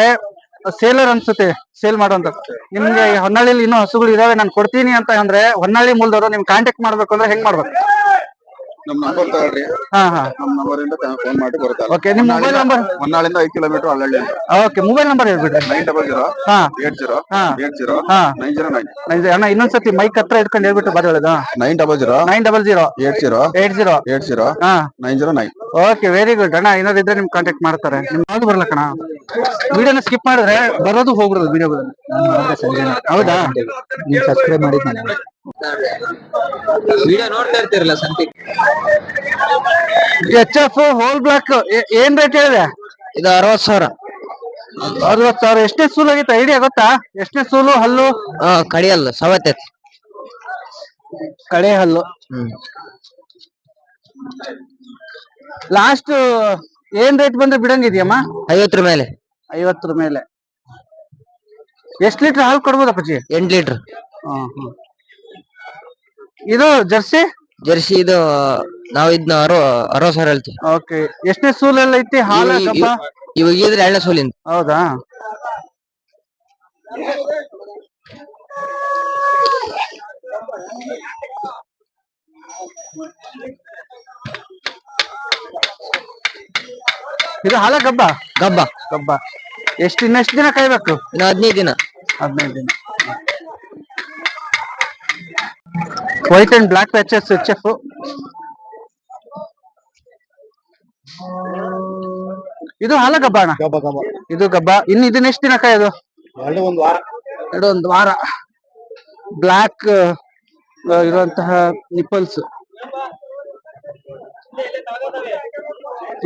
ಸೇಲರ್ ಅನ್ಸುತ್ತೆ ಸೇಲ್ ಮಾಡುವಂತ. ನಿಮ್ಗೆ ಹೊನ್ನಾಳಿಲಿ ಇನ್ನೂ ಹಸುಗಳು ಇದಾವೆ, ನಾನು ಕೊಡ್ತೀನಿ ಅಂತ ಅಂದ್ರೆ ಹೊನ್ನಾಳಿ ಮೂಲದವರು ನಿಮ್ ಕಾಂಟ್ಯಾಕ್ಟ್ ಮಾಡ್ಬೇಕು ಅಂದ್ರೆ ಹೆಂಗ್ ಮಾಡ್ಬೇಕು? ನಮ್ ನಂಬರ್ ತಗೊಳ್ರಿ. ಹಾ ಹಾ. ನಮ್ ನಂಬರ್ ಇಂದ ಫೋನ್ ಮಾಡಿ ಬರುತ್ತೆ ಓಕೆ ನಿಮ್ಮ ಮೊಬೈಲ್ ನಂಬರ್ ಹೊನ್ನಾಳಿಂದ ಐದು ಕಿಲೋಮೀಟರ್ ಹಳ್ಳಿ. ಓಕೆ ಮೊಬೈಲ್ ನಂಬರ್ ಹೇಳ್ಬಿಡ್ರಿ. ನೈನ್ ಡಬಲ್ ಜೀರೋ ಹಾ. ಏಟ್ ಜೀರೋ ಹಾ. ಏಟ್ ಜೀರೋ ಹಾ. ನೈನ್ ಜೀರೋ ನೈನ್ ನೈನ್ ಅಣ್ಣ ಇನ್ನೊಂದ್ಸತಿ ಮೈಕ್ ಹತ್ರ ಇಟ್ಕೊಂಡು ಹೇಳ್ಬಿಟ್ಟು ಬರೀ ಒಳ್ಳೇದು nine double zero nine double zero eight zero eight zero eight zero ಹಾ. Nine zero nine okay very good ಅಣ್ಣ ಏನಾದ್ರು ಇದ್ರೆ ನಿಮ್ ಕಾಂಟ್ಯಾಕ್ಟ್ ಮಾಡ್ತಾರೆ. ನಿಮ್ ಯಾವ್ದು ಬರ್ಲ ಕಣ? ವಿಡಿಯೋನ ಸ್ಕಿಪ್ ಮಾಡಿದ್ರೆ ಬರೋದು ಹೋಗ್ಬಿಡೋದು ವಿಡಿಯೋ ಹೌದಾ? ನೀವು ಸಬ್ಸ್ಕ್ರೈಬ್ ಮಾಡಿದ್ದಾನೆ ವಿಡಿಯೋ ನೋಡ್ತಾ ಇರ್ತೀರಲ್ಲ ಸಂತಿ? ಎಚ್ ಎಫ್ ಹೋಲ್ ಬ್ಲಾಕ್ ಏನ್ ರೇಟ್ ಹೇಳಿದೆ? ಇದು ಅರವತ್ ಸಾವಿರ. ಅರವತ್ ಸಾವಿರ. ಎಷ್ಟನೇ ಸೂಲು ಆಗಿತ್ತು? ಐಡಿಯಾ ಗೊತ್ತಾ? ಎಷ್ಟನೇ ಸೂಲು ಹಲ್ಲು? ಕಡಿಯಲ್ಲ ಸವತ್ತೆ ಕಡೆ ಹಲ್ಲು. ಲಾಸ್ಟ್ ಏನ್ ರೇಟ್ ಬಂದ್ರೆ ಬಿಡಂಗಿದ್ಯಮ್ಮ? ಐವತ್ತರ ಮೇಲೆ. ಐವತ್ತರ ಮೇಲೆ. ಎಷ್ಟ್ ಲೀಟರ್ ಹಾಲು ಕೊಡ್ಬೋದಪ್ಪಾಜಿ? ಎಂಟ್ ಲೀಟರ್ ಹ್ಮ್ ಹ್ಮ್. ಇದು ಜರ್ಸಿ? ಜರ್ಸಿ ಇದು ನಾವ್ ಇದನ್ನ ಅರೋ ಅರವತ್ ಸಾವಿರ ಹೇಳ್ತೀವಿ. ಓಕೆ ಎಷ್ಟನೇ ಸೂಲೆಲ್ಲ ಐತಿ? ಹಾಲ ಇವ- ಗಬ್ಬ ಇವಾಗ ಇದ್ರೆ ಎಳ್ಳೆ ಸೋಲಿಂದ. ಹೌದಾ? ಇದು ಹಾಲ ಗಬ್ಬ? ಗಬ್ಬ. ಗಬ್ಬ. ಎಷ್ಟು ಇನ್ನೆಷ್ಟು ದಿನ ಕಾಯ್ಬೇಕು? ಇನ್ನು ಹದಿನೈದು ದಿನ. ಹದಿನೈದು ದಿನ. White and black patches H F ಇದು ಹಾಲ ಗಬ್ಬ ಅಣ್ಣ. ಗಬ್ಬ ಗಬ್ಬ. ಇದು ಗಬ್ಬ. ಇನ್ನು ಇದನ್ನ ಎಷ್ಟು ದಿನ ಕಾಯೋದು? ಎರಡು ಒಂದು ವಾರ. ಎರಡು ಒಂದು ವಾರ. ಬ್ಲಾಕ್ ಇರುವಂತಹ ನಿಪ್ಪಲ್ಸ್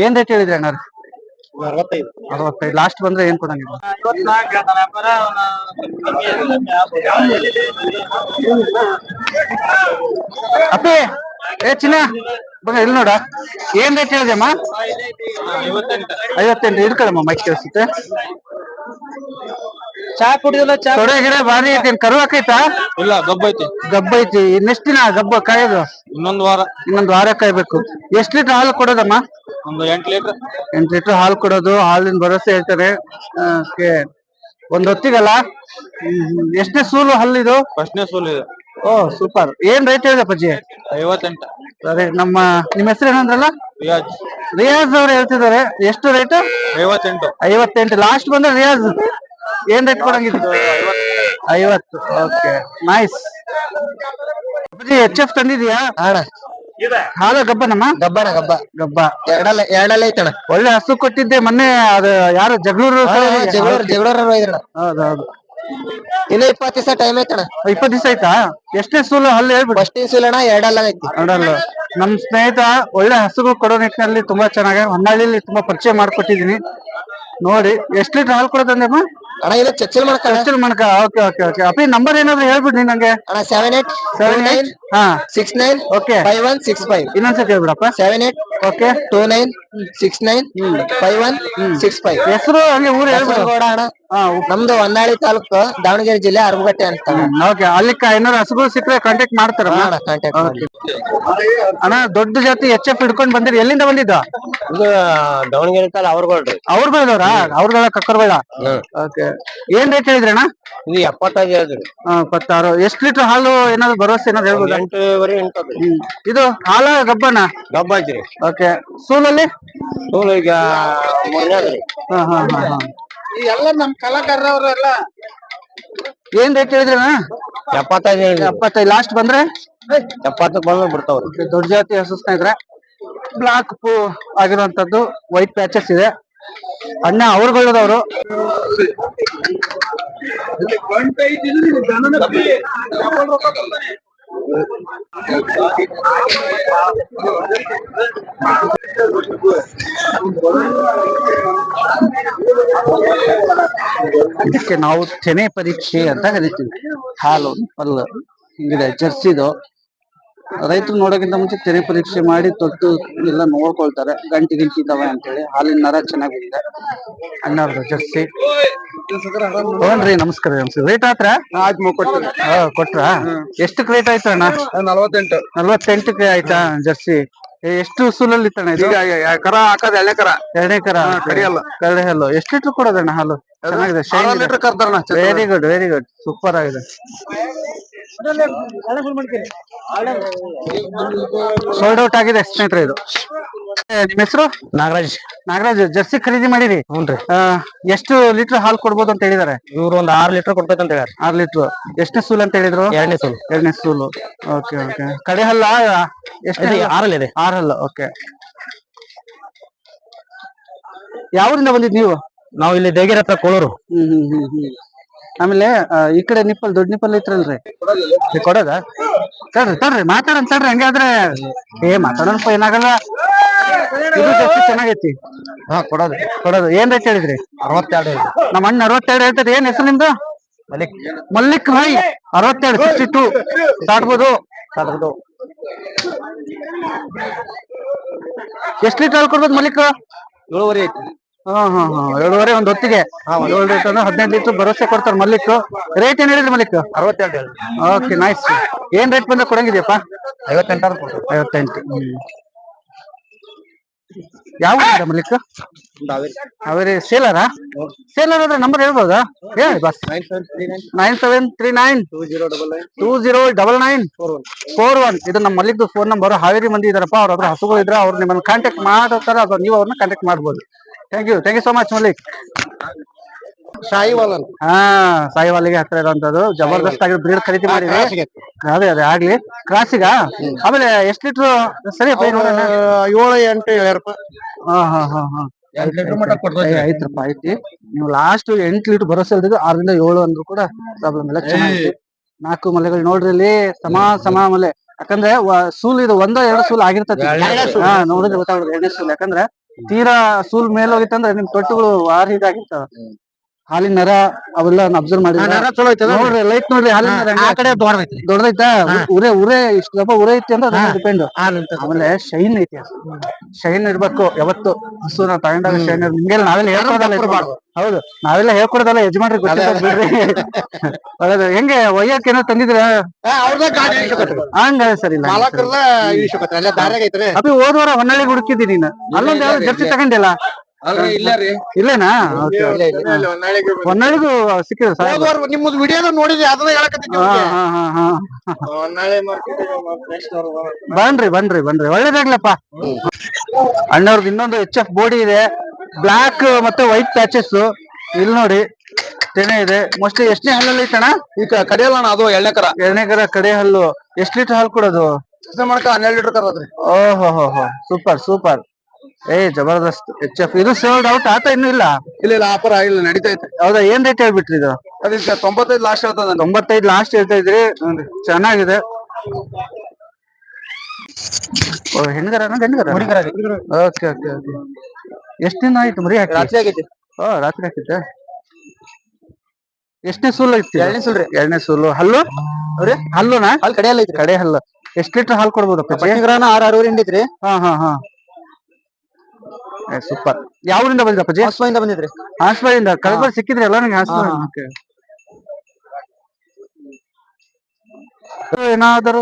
ಏನ್ ರೇಟ್ ಹೇಳಿದ್ರಿ ಅಣ್ಣ ಅರವತ್ತೈದು. ಅರವತ್ತೈದು. ಲಾಸ್ಟ್ ಬಂದ್ರೆ ಏನ್ ಕೊಡಂಗಿಲ್ಲ. ಅಪ್ಪಿ ಏ ಚಿನ್ನ ಬಂಗ ಇಲ್ಲಿ ನೋಡ. ಏನ್ ರೇಟ್ ಹೇಳಿದೆಮ್ಮ ಐವತ್ತೆಂಟು. ಇಡ್ಕೊಳಮ್ಮ ಮೈಕ್ ಕೇಳಿಸುತ್ತೆ ಚಾ ಕುಡಿದಿಲ್ಲ ಚಾ ತೊಡೆ ಗಿಡ ಬಾರಿ ಐತಿ. ಕರು ಹಾಕೈತಾ? ಇಲ್ಲ ಗಬ್ಬ ಐತಿ. ಗಬ್ಬ ಐತಿ. ಇನ್ನೆಷ್ಟ್ ದಿನ ಗಬ್ಬ ಕಾಯೋದು? ಇನ್ನೊಂದು ವಾರ. ಇನ್ನೊಂದು ವಾರ ಕಾಯ್ಬೇಕು. ಎಷ್ಟ್ ಲೀಟರ್ ಹಾಲು ಕೊಡೋದಮ್ಮ? ಒಂದು ಎಂಟು ಲೀಟರ್? ಎಂಟ್ ಲೀಟರ್ ಹಾಲು ಕೊಡೋದು ಹಾಲಿನ ಭರವಸೆ ಹೇಳ್ತಾರೆ. ಆ. ಒಂದ್ ಹೊತ್ತಿಗಲ್ಲ? ಎಷ್ಟನೇ ಸೂಲು ಹಲ್ಲಿದು? ಫಸ್ಟ್ನೇ ಸೂಲ್ ಇದು. ಓ ಸೂಪರ್. ಏನ್ ರೇಟ್ ಹೇಳಿದೆ ಅಪ್ಪಾಜಿ? ಐವತ್ತೆಂಟು. ಸರಿ ನಮ್ಮ ನಿಮ್ಮ ಹೆಸರು ಏನಂದ್ರಲ್ಲ? ರಿಯಾಜ್. ರಿಯಾಜ್ ಅವ್ರು ಹೇಳ್ತಿದ್ದಾರೆ. ಎಷ್ಟು ರೇಟ್ ಐವತ್ತೆಂಟು. ಐವತ್ತೆಂಟು. ಲಾಸ್ಟ್ ಬಂದ್ರೆ ರಿಯಾಜ್. ಏನ್ ರೇಟ್ ಕೊಡಂಗಿದ್ರು ಐವತ್ತು. ಓಕೆ. ನೈಸ್ ಅಪ್ಪಾಜಿ ಎಚ್ ಎಫ್ ತಂದಿದ್ಯಾ ಹಾಲು ಗಬ್ಬನಮ್ಮ? ಗಬ್ಬರ ಗಬ್ಬ. ಗಬ್ಬ. ಎರಡಲ್ಲ ಎರಡಲ್ಲ ಐತಣ್ಣ. ಒಳ್ಳೆ ಹಸು ಕೊಟ್ಟಿದ್ದೆ ಮೊನ್ನೆ ಅದು ಯಾರು ಜಗಳೂರು ಜಗಳೂರು ಜಗಳೂರು ಐತಣ ಹೌದೌದು. ಇನ್ನ ಇಪ್ಪತ್ತು ದಿವಸ ಟೈಮ್ ಐತಣ್ಣ. ಇಪ್ಪತ್ತು ದಿವಸ ಐತಾ ಎಷ್ಟನೇ ಸೂಲು ಹಲ್ಲು ಹೇಳ್ಬಿಡು. ಫಸ್ಟ್ ಅಣ್ಣ ಎರಡಲ್ಲ ಐತಿ. ಎರಡಲ್ಲ. ನಮ್ ಸ್ನೇಹಿತ ಒಳ್ಳೆ ಹಸುಗಳು ಕೊಡೋ ನಿಟ್ಟಿನಲ್ಲಿ ತುಂಬಾ ಚೆನ್ನಾಗಿ ಹೊನ್ನಾಳಿಲಿ ತುಂಬಾ ಪರಿಚಯ ಮಾಡ್ಕೊಟ್ಟಿದೀನಿ ನೋಡಿ ಎಷ್ಟ್ ಲೀಟರ್ ಹಾಲು ಕೊಡೋದಂದಮ್ಮ ಅಣ್ಣ ಇಲ್ಲ ಮಾಡ್ಕಣ ಮಣಕ ಓಕೆ ಓಕೆ ಓಕೆ. ಅಪ್ಪಿ ನಂಬರ್ ಏನಾದ್ರು ಹೇಳ್ಬಿಡ್ರಿ ನಂಗೆ. ಅಣ್ಣ ಸೆವೆನ್ ಏಟ್ ಸೆವೆನ್ ನೈನ್ ಹಾ. Six nine okay. Five one six five ಇನ್ನೊಂದ್ಸತಿ ಹೇಳ್ಬಿಡಪ್ಪ. Seven eight okay. Two nine six nine five one six five ಹೆಸರು ಹಂಗೆ ಊರು ಹೇಳ್ಬಿಡು. ಅಣ್ಣ. ಹಾ ನಮ್ದು ಹೊನ್ನಾಳಿ ತಾಲೂಕು ದಾವಣಗೆರೆ ಜಿಲ್ಲೆ ಅರಬಗಟ್ಟೆ ಅಂತ. ಓಕೆ. ಅಲ್ಲಿ ಕ- ಏನಾದ್ರು ಹಸುಗಳು ಸಿಕ್ಕರೆ ಕಾಂಟ್ಯಾಕ್ಟ್ ಮಾಡ್ತಾರ ಅಣ್ಣ ಕಾಂಟ್ಯಾಕ್ಟ್ ಮಾಡಿ. ಅಣ್ಣ ದೊಡ್ಡ ಜಾತಿ ಎಚ್ ಎಫ್ ಹಿಡ್ಕೊಂಡ್ ಬಂದಿರಿ. ಎಲ್ಲಿಂದ ಬಂದಿದ್ದ? ಇದು ದಾವಣಗೆರೆ ತಾಲ ಅವ್ರ ಅವ್ರ ಬೇಡವ್ರ ಅವ್ರಗಳ ಕಕ್ಕರ್ಬೇಡ ಓಕೆ. ಏನ್ ರೇಟ್ ಹೇಳಿದ್ರಿ ಅಣ್ಣ? ಇದು ಎಪ್ಪತ್ತೈದು ಹೇಳಿದ್ರಿ. ಹಾ, ಇಪ್ಪತ್ತಾರು ಎಷ್ಟ್ ಲೀಟರ್ ಹಾಲು ಏನಾದ್ರು ಭರವಸೆ ಏನಾದ್ರು ಹೇಳ್ಬೋದಾ? ಎಂಟೂವರೆ ಎಂಟು ಹ್ಮ್. ಇದು ಹಾಲ ಗಬ್ಬನ ಡಬ್ಬ ಐತ್ರಿ ಓಕೆ. ಸೂಲಲ್ಲಿ? ಸೋಲು ಈಗ ಹಾ ಹಾ ಹಾ ಹಾ. ಎಲ್ಲ ನಮ್ ಕಲಾಕಾರರವರೆಲ್ಲ ಏನ್ ರೇಟ್ ಹೇಳಿದ್ರಣ್ಣ ಎಪ್ಪತ್ತೈದು ಹೇಳಿದ್ರಿ. ಎಪ್ಪತ್ತೈದು. ಲಾಸ್ಟ್ ಬಂದ್ರೆ? ಎಪ್ಪತ್ತಕ್ಕೆ ಬಂದ್ರೆ ಬಿಡ್ತಾವ್ರಿ. ದೊಡ್ಡ ಜಾತಿ ಹಸಿಸ್ತಾ ಇದ್ರೆ ಬ್ಲಾಕ್ ಪೂ ಆಗಿರುವಂತದ್ದು ವೈಟ್ ಪ್ಯಾಚಸ್ ಇದೆ. ಅಣ್ಣ ಅವ್ರುಗಳದವರು? ಅದಕ್ಕೆ ನಾವು ತೆನೆ ಪರೀಕ್ಷೆ ಅಂತ ಕರಿತೀವಿ. ಹಾಲು ಪಲ್ಲು ಹಿಂಗಿದೆ ಜರ್ಸಿದು. ರೈತರು ನೋಡೋಕ್ಕಿಂತ ಮುಂಚೆ ತೆರಿ ಪರೀಕ್ಷೆ ಮಾಡಿ ತೊಟ್ಟು ಎಲ್ಲ ನೋಡ್ಕೊಳ್ತಾರೆ. ಗಂಟಿ ಗಿಂಟಿ ಇದಾವೆ ಅಂತೇಳಿ. ಹಾಲಿನ ನರ ಚೆನ್ನಾಗಿ ಬಂದಿದೆ ಅಣ್ಣವ್ರದ್ದು ಜರ್ಸಿ. ತಗೊಂಡ್ರಿ ನಮಸ್ಕಾರ. ನಮಸ್ಕಾರ ರೇಟ್ ಆತ್ರ ಆಯ್ತು ಎಷ್ಟು ಹಾ ಕೊಟ್ರಾ? ಎಷ್ಟಕ್ಕೆ ರೇಟ್ ಆಯ್ತು ಅಣ್ಣ? ನಲವತ್ತೆಂಟು. ನಲ್ವತ್ತೆಂಟಕ್ಕೆ ಆಯ್ತಾ ಜರ್ಸಿ? ಎಷ್ಟು ಸುಲಲ್ಲಿ ತಣ್ಣ ಇದು? ಈಗ ಕರ ಹಾಕದ ಎಳೆ ಕರ. ಎರಡನೇ ಕರ? ಕಡೆ ಹಲ್ಲು. ಕಡೆ ಹಲ್ಲು ಎಷ್ಟು ಲೀಟರ್ ಕೊಡೋದಣ್ಣ ಹಾಲು? ಚೆನ್ನಾಗಿದೆ. Litre ಕರ್ತಾರಣ very good very good super ಆಗಿದೆ. ಸೋಲ್ಡ್ ಔಟ್ ಆಗಿದೆ ಸ್ನೇಹಿತರೆ ಇದು. ನಿಮ್ಮ ಹೆಸರು? ನಾಗರಾಜ್. ನಾಗರಾಜ್ ಜರ್ಸಿ ಖರೀದಿ ಮಾಡಿರಿ? ಹ್ಞೂನ್ರಿ ಆ, ಎಷ್ಟು ಲೀಟರ್ ಹಾಲು ಕೊಡ್ಬೋದು ಅಂತ ಹೇಳಿದಾರೆ? ಇವ್ರು ಒಂದ್ ಆರ್ ಲೀಟರ್ ಕೊಡ್ಬೇಕಂತ ಹೇಳ್ಯಾರ. ಆರ್ ಲೀಟರ್ ಎಷ್ಟನೇ ಸೂಲ್ ಅಂತ ಹೇಳಿದ್ರು? ಎರಡನೇ ಸೂಲ್. ಎರಡನೇ ಸೂಲು. Okay okay. ಕಡೆ ಹಲ್ಲ ಎಷ್ಟು ಆರಲ್ಲಿ ಇದೆ. ಆರ್ ಹಲ್ಲ ಓಕೆ. ಯಾವೂರಿಂದ ಬಂದಿದ್ ನೀವು? ನಾವು ಇಲ್ಲಿ ದೇಗಿರ ಹತ್ರ ಕೋಳೂರು. ಹ್ಮ್ ಹ್ಮ್ ಹ್ಮ್ ಹ್ಮ್. ಆಮೇಲೆ ಈ ಕಡೆ ನಿಪ್ಪಲ್ ದೊಡ್ಡ ನಿಪ್ಪಲ್ ಐತ್ರಲ್ರಿ. ಕೊಡೋದ? ತಡ್ರಿ ತಡ್ರಿ ಮಾತಾಡನ್ ತಡ್ರಿ ಹಂಗಾದ್ರೆ. ಏ ಮಾತಾಡೋಣಪ್ಪ ಏನಾಗಲ್ಲ. ಇದು ಜಾಸ್ತಿ ಚೆನ್ನಾಗೈತಿ. ಹಾ ಕೊಡೋದು ಕೊಡೋದು. ಏನ್ ರೇಟ್ ಹೇಳಿದ್ರಿ? ಅರವತ್ತೆರಡು ನಮ್ಮ ಅಣ್ಣ ಅರವತ್ತೆರಡು ಹೇಳ್ತದೆ. ಏನ್ ಹೆಸರು ನಿಮ್ದು? ಮಲ್ಲಿಕ್. ಮಲ್ಲಿಕ್ ಭಾಯಿ ಅರವತ್ತೆರಡು ಸಿಕ್ಸ್ಟಿ ಟೂ ಸಾಟ್ಬೋದು ಸಾಟ್ಬೋದು ಎಷ್ಟು ಲೀಟರ್ ಹಾಲು ಕೊಡ್ಬೋದು ಮಲ್ಲಿಕ್? ಏಳುವರೆ ಐತಿ ಹಾ ಹಾ ಹಾ. ಏಳುವರೆ ಒಂದ್ ಹೊತ್ತಿಗೆ. ಏಳು ಲೀಟರ್ ಹದಿನೈದು ಲೀಟರ್ ಭರವಸೆ ಕೊಡ್ತಾರೆ ಮಲ್ಲಿಕ್. ರೇಟ್ ಏನ್ ಹೇಳಿದ್ರಿ ಮಲ್ಲಿಕ್? ಅರವತ್ತೆರಡು ಹೇಳಿ ಓಕೆ ನೈಸ್ ಏನ್ ರೇಟ್ ಬಂದ್ರೆ ಕೊಡಂಗಿದ್ಯಪ್ಪ? ಐವತ್ತೆಂಟಾರು ಕೊಡ್ತೀವಿ. ಐವತ್ತೆಂಟು. ಯಾವ ಊರಿಂದ ಮಲ್ಲಿಕ್? ಅವರೇ ಸೇಲರಾ ಸೇಲರ್ ಆದ್ರೆ ನಂಬರ್ ಹೇಳ್ಬೋದಾ? ಹೇಳಿ bus nine seven three nine. Two zero double nine. Four one. ಇದು ನಮ್ಮ ಮಲ್ಲಿಕ್ ಫೋನ್ ನಂಬರ್ ಹಾವೇರಿ ಮಂದಿ ಇದಾರಪ್ಪ. ಅವ್ರ ಹತ್ರ ಹಸುಗಳು ಇದ್ರೆ ಅವ್ರು ನಿಮ್ಮನ್ನ ಕಾಂಟ್ಯಾಕ್ಟ್ ಮಾಡ್ತಾರೆ ಅಥವಾ ನೀವು ಅವ್ರನ್ನ ಕಾಂಟ್ಯಾಕ್ಟ್ ಮಾಡ್ಬೋದು. Thank you thank you so much Mallik Sahiwal ಹಾ ಸಾಯಿವಾಲಿಗೆ ಹತ್ರ ಇರುವಂತದ್ದು. ಜಬರ್ದಸ್ತ್ ಆಗಿ ಬ್ರೀಡ್ ಖರೀದಿ ಮಾಡಿದ್ವಿ. ಅದೇ ಅದೇ ಆಗ್ಲಿ. ಕ್ರಾಸಿಗ ಆಮೇಲೆ ಎಷ್ಟ್ ಲೀಟರ್ ಸರಿ ಏಳು ಎಂಟು ಹಾ ಹಾ ಹಾ ಹಾ. ಐತ್ರಪ್ಪ ಐತಿ ನೀವು ಲಾಸ್ಟ್ ಎಂಟ್ ಲೀಟರ್ ಭರೋಸೆ ಇಲ್ದಿದ್ದು ಆರರಿಂದ ಏಳು ಅಂದ್ರೂ ಕೂಡ ಪ್ರಾಬ್ಲಮ್ ಇಲ್ಲ. ಚೆನ್ನಾಗಿ ನಾಲ್ಕು ಮಲೆಗಳು ನೋಡ್ರಿ ಇಲ್ಲಿ. ಸಮ ಸಮ ಮಲೆ. ಯಾಕಂದ್ರೆ ಸೂಲ್ ಇದು ಒಂದೋ ಎರಡು ಸೂಲ್ ಆಗಿರ್ತದೆ ನೋಡಿದ್ರೆ ಗೊತ್ತಾಗುತ್ತೆ ಎರಡನೇ ಸೂಲ್. ಯಾಕಂದ್ರೆ ತೀರಾ ಸೂಲ್ ಮೇಲೆ ಹೋಗಿತ್ತಂದ್ರೆ ನಿಮ್ ತೊಟ್ಟುಗಳು ಬಾರಿ ಇದಾಗಿರ್ತಾವ ಹಾಲಿನ ನರ ಅವೆಲ್ಲ ಅಬ್ಸರ್ವ್ ಮಾಡಿ ಚಲೋ ಐತದ ನೋಡ್ರಿ ಲೈಟ್ ನೋಡ್ರಿ ಹಾಲಿನ ನರ ಆ ಕಡೆ ದೊಡ್ಡದೈತಿ. ದೊಡ್ಡದೈತಾ? ಉರೇ ಉರೇ ಇಷ್ಟು ದಪ್ಪ ಉರೇ ಐತಿ ಅಂದ್ರೆ ಡಿಪೆಂಡ್ ಆಮೇಲೆ ಶೈನ್ ಐತಿ ಶೈನ್ ಇರ್ಬೇಕು ಯಾವತ್ತು? ಹಸು ನಾವು ತಗೊಂಡಾಗ ಶೈನ್ ಹಿಂಗೆಲ್ಲ ನಾವೆಲ್ಲ ಹೇಳ್ಕೊಡೋದಲ್ಲ ಯಜಮಾನ್ರು. ಹೌದು ನಾವೆಲ್ಲ ಹೇಳ್ಕೊಡೋದಲ್ಲ ಯಜಮಾನ್ರಿ ಗೊತ್ತಿಲ್ಲ ಬಿಡ್ರಿ. ಹೌದು ಹೆಂಗೆ ಒಯ್ಯಕ್ಕೆ ಏನೋ ತಂದಿದ್ರ. ಹಂಗ ಸರಿ ಇಲ್ಲ ಅಪ್ಪಿ ಹೋದ್ವಾರ ಹೊನ್ನಳ್ಳಿಗೆ ಹುಡುಕಿದ್ದಿ ನೀನು. ಅಲ್ಲೊಂದು ಯಾವ್ದು ಜರ್ಸಿ ತಗೊಂಡಿಲ್ಲ ಇಲ್ಲೇನಾ. ಹೊನ್ನಳ್ಳಿಗೂ ಸಿಕ್ಕಿದೆ ಸರ್. ನಿಮ್ಮದ್ ವಿಡಿಯೋದ ನೋಡಿದ್ರಿ ಅದನ್ನ ಹೇಳಕತ್ತಿದ್ದೆ ಹಾ ಅವ್ರಿಗೆ. ಹಾ ಹಾ ಹಾ. ಹೊನ್ನಾಳಿ ಮಾರ್ಕೆಟ್ ಬನ್ರಿ ಬನ್ರಿ ಬನ್ರಿ. ಒಳ್ಳೇದಾಗ್ಲಪ್ಪ. ಅಣ್ಣವ್ರದ್ದು ಇನ್ನೊಂದು ಎಚ್ ಎಫ್ ಬೋಡಿ ಇದೆ. ಬ್ಲಾಕ್ ಮತ್ತೆ ವೈಟ್ ಪ್ಯಾಚಸ್ ಇಲ್ಲಿ ನೋಡಿ ತೆನೆ ಇದೆ. ಮೋಸ್ಟ್ಲಿ ಎಷ್ಟನೇ ಹಲ್ಲಲ್ಲಿ ಐತಣ ಈ ಕಡೆ ಅಣ್ಣ ಅದು ಎಣ್ಣೆ ಕರ. ಎರಡನೇ ಕರ ಕಡೆ ಹಲ್ಲು. ಎಷ್ಟ್ ಲೀಟರ್ ಹಾಲು ಕೊಡೋದು? ಮಾಡಕ ಹನ್ನೆರಡು ಲೀಟರ್ ಕರದ್ರಿ ಓಹೋ ಹೋ ಹೋ ಸೂಪರ್ ಸೂಪರ್ ಏ ಜಬರ್ದಸ್ತ್ ಎಚ್ ಎಫ್ ಇದು ಸೋಲ್ಡ್ ಔಟ್ ಆತ ಇನ್ನು ಇಲ್ಲ? ಇಲ್ಲ ಇಲ್ಲ ಆಫರ್ ಆಗಿಲ್ಲ ನಡೀತೈತೆ ಹೌದಾ ಏನ್ ರೇಟ್ ಹೇಳ್ಬಿಟ್ರಿ ಇದು? ಅದಕ್ಕೆ ತೊಂಬತ್ತೈದು ಲಾಸ್ಟ್ ಹೇಳ್ತದ ತೊಂಬತ್ತೈದು ಲಾಸ್ಟ್ ಹೇಳ್ತಾ ಇದ್ರಿ. ಚೆನ್ನಾಗಿದೆ. ಓ ಹೆಣ್ಗರನ ಗಂಡ್ಗರ ಓಕೆ ಓಕೆ ಓಕೆ ಎಷ್ಟ್ ದಿನ ಆಯ್ತು ಮರಿ ಹಾಕಿ? ರಾತ್ರಿ ಆಗೈತಿ. ಓ ರಾತ್ರಿ ಹಾಕಿದ್ದ? ಎಷ್ಟನೇ ಸೂಲ್ ಐತಿ? ಎರಡನೇ ಸೂಲ್ ರೀ. ಎರಡನೇ ಸೂಲು. ಹಲ್ಲು? ಅವ್ರಿ ಹಲ್ಲುನಾ? ಅಲ್ಲಿ ಕಡೆ ಹಲ್ಲ ಐತಿ ಕಡೆ ಹಲ್ಲು. ಎಷ್ಟ್ ಲೀಟರ್ ಹಾಲು ಕೊಡ್ಬೋದು ಪಟ್ಟಿಗ್ರಾನ ಆರ್ ಆರೂವರೆ ಹಿಂಡಿತ್ರಿ ಹಾ ಹಾ ಹಾ. ಸೂಪರ್ ಯಾವೂರಿಂದ ಬಂದಿರಪ್ಪ ಜಿ ಹೊಸಯಿಂದ ಬಂದಿದ್ರಿ ಹಾಸ್ಪಿಟಲ್ ಕಳೆದ ಸಿಕ್ಕಿದ್ರಿ ಎಲ್ಲ ನಂಗೆ ಓಕೆ. ಏನಾದರೂ?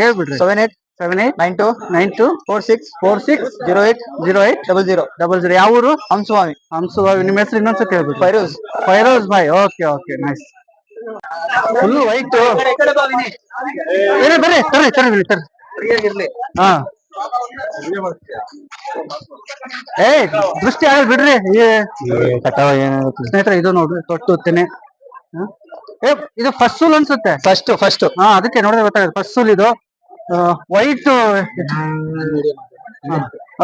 ಹೇಳ್ಬಿಡ್ರಿ. Seven eight seven eight nine two nine two four six four six zero eight zero eight double zero double zero ಯಾವ ಊರು? ಹಂಸವಾಮಿ ಹಂಸವಾಮಿ ನಿಮ್ಮ ಹೆಸರು ಇನ್ನೊಂದ್ಸತಿ ಹೇಳ್ಬಿಟ್ಟು ಫೈರೋಸ್ ಫೈರೋಸ್ ಬಾಯ್. Okay okay nice full white ಏನೇ ಬರ್ರಿ ತರ್ರಿ ತರ್ರಿ ಬಿಡಿ ತರ್ರಿ. ಹಾ. ಏ ದೃಷ್ಟಿ ಆಗಲ್ ಬಿಡ್ರಿ. ಏ. ಸ್ನೇಹಿತರೆ ಇದು ನೋಡ್ರಿ ತೊಟ್ಟು ತೆನೆ ಹ? ಏ ಇದು ಫಸ್ಟ್ ಸೂಲ್ ಅನ್ಸುತ್ತೆ. ಫಸ್ಟ್ ಫಸ್ಟ್ ಹಾ ಅದಕ್ಕೆ ನೋಡಿದ್ರೆ ಗೊತ್ತಾಗುತ್ತೆ. ಫಸ್ಟ್ ಸೂಲ್ ಇದು. White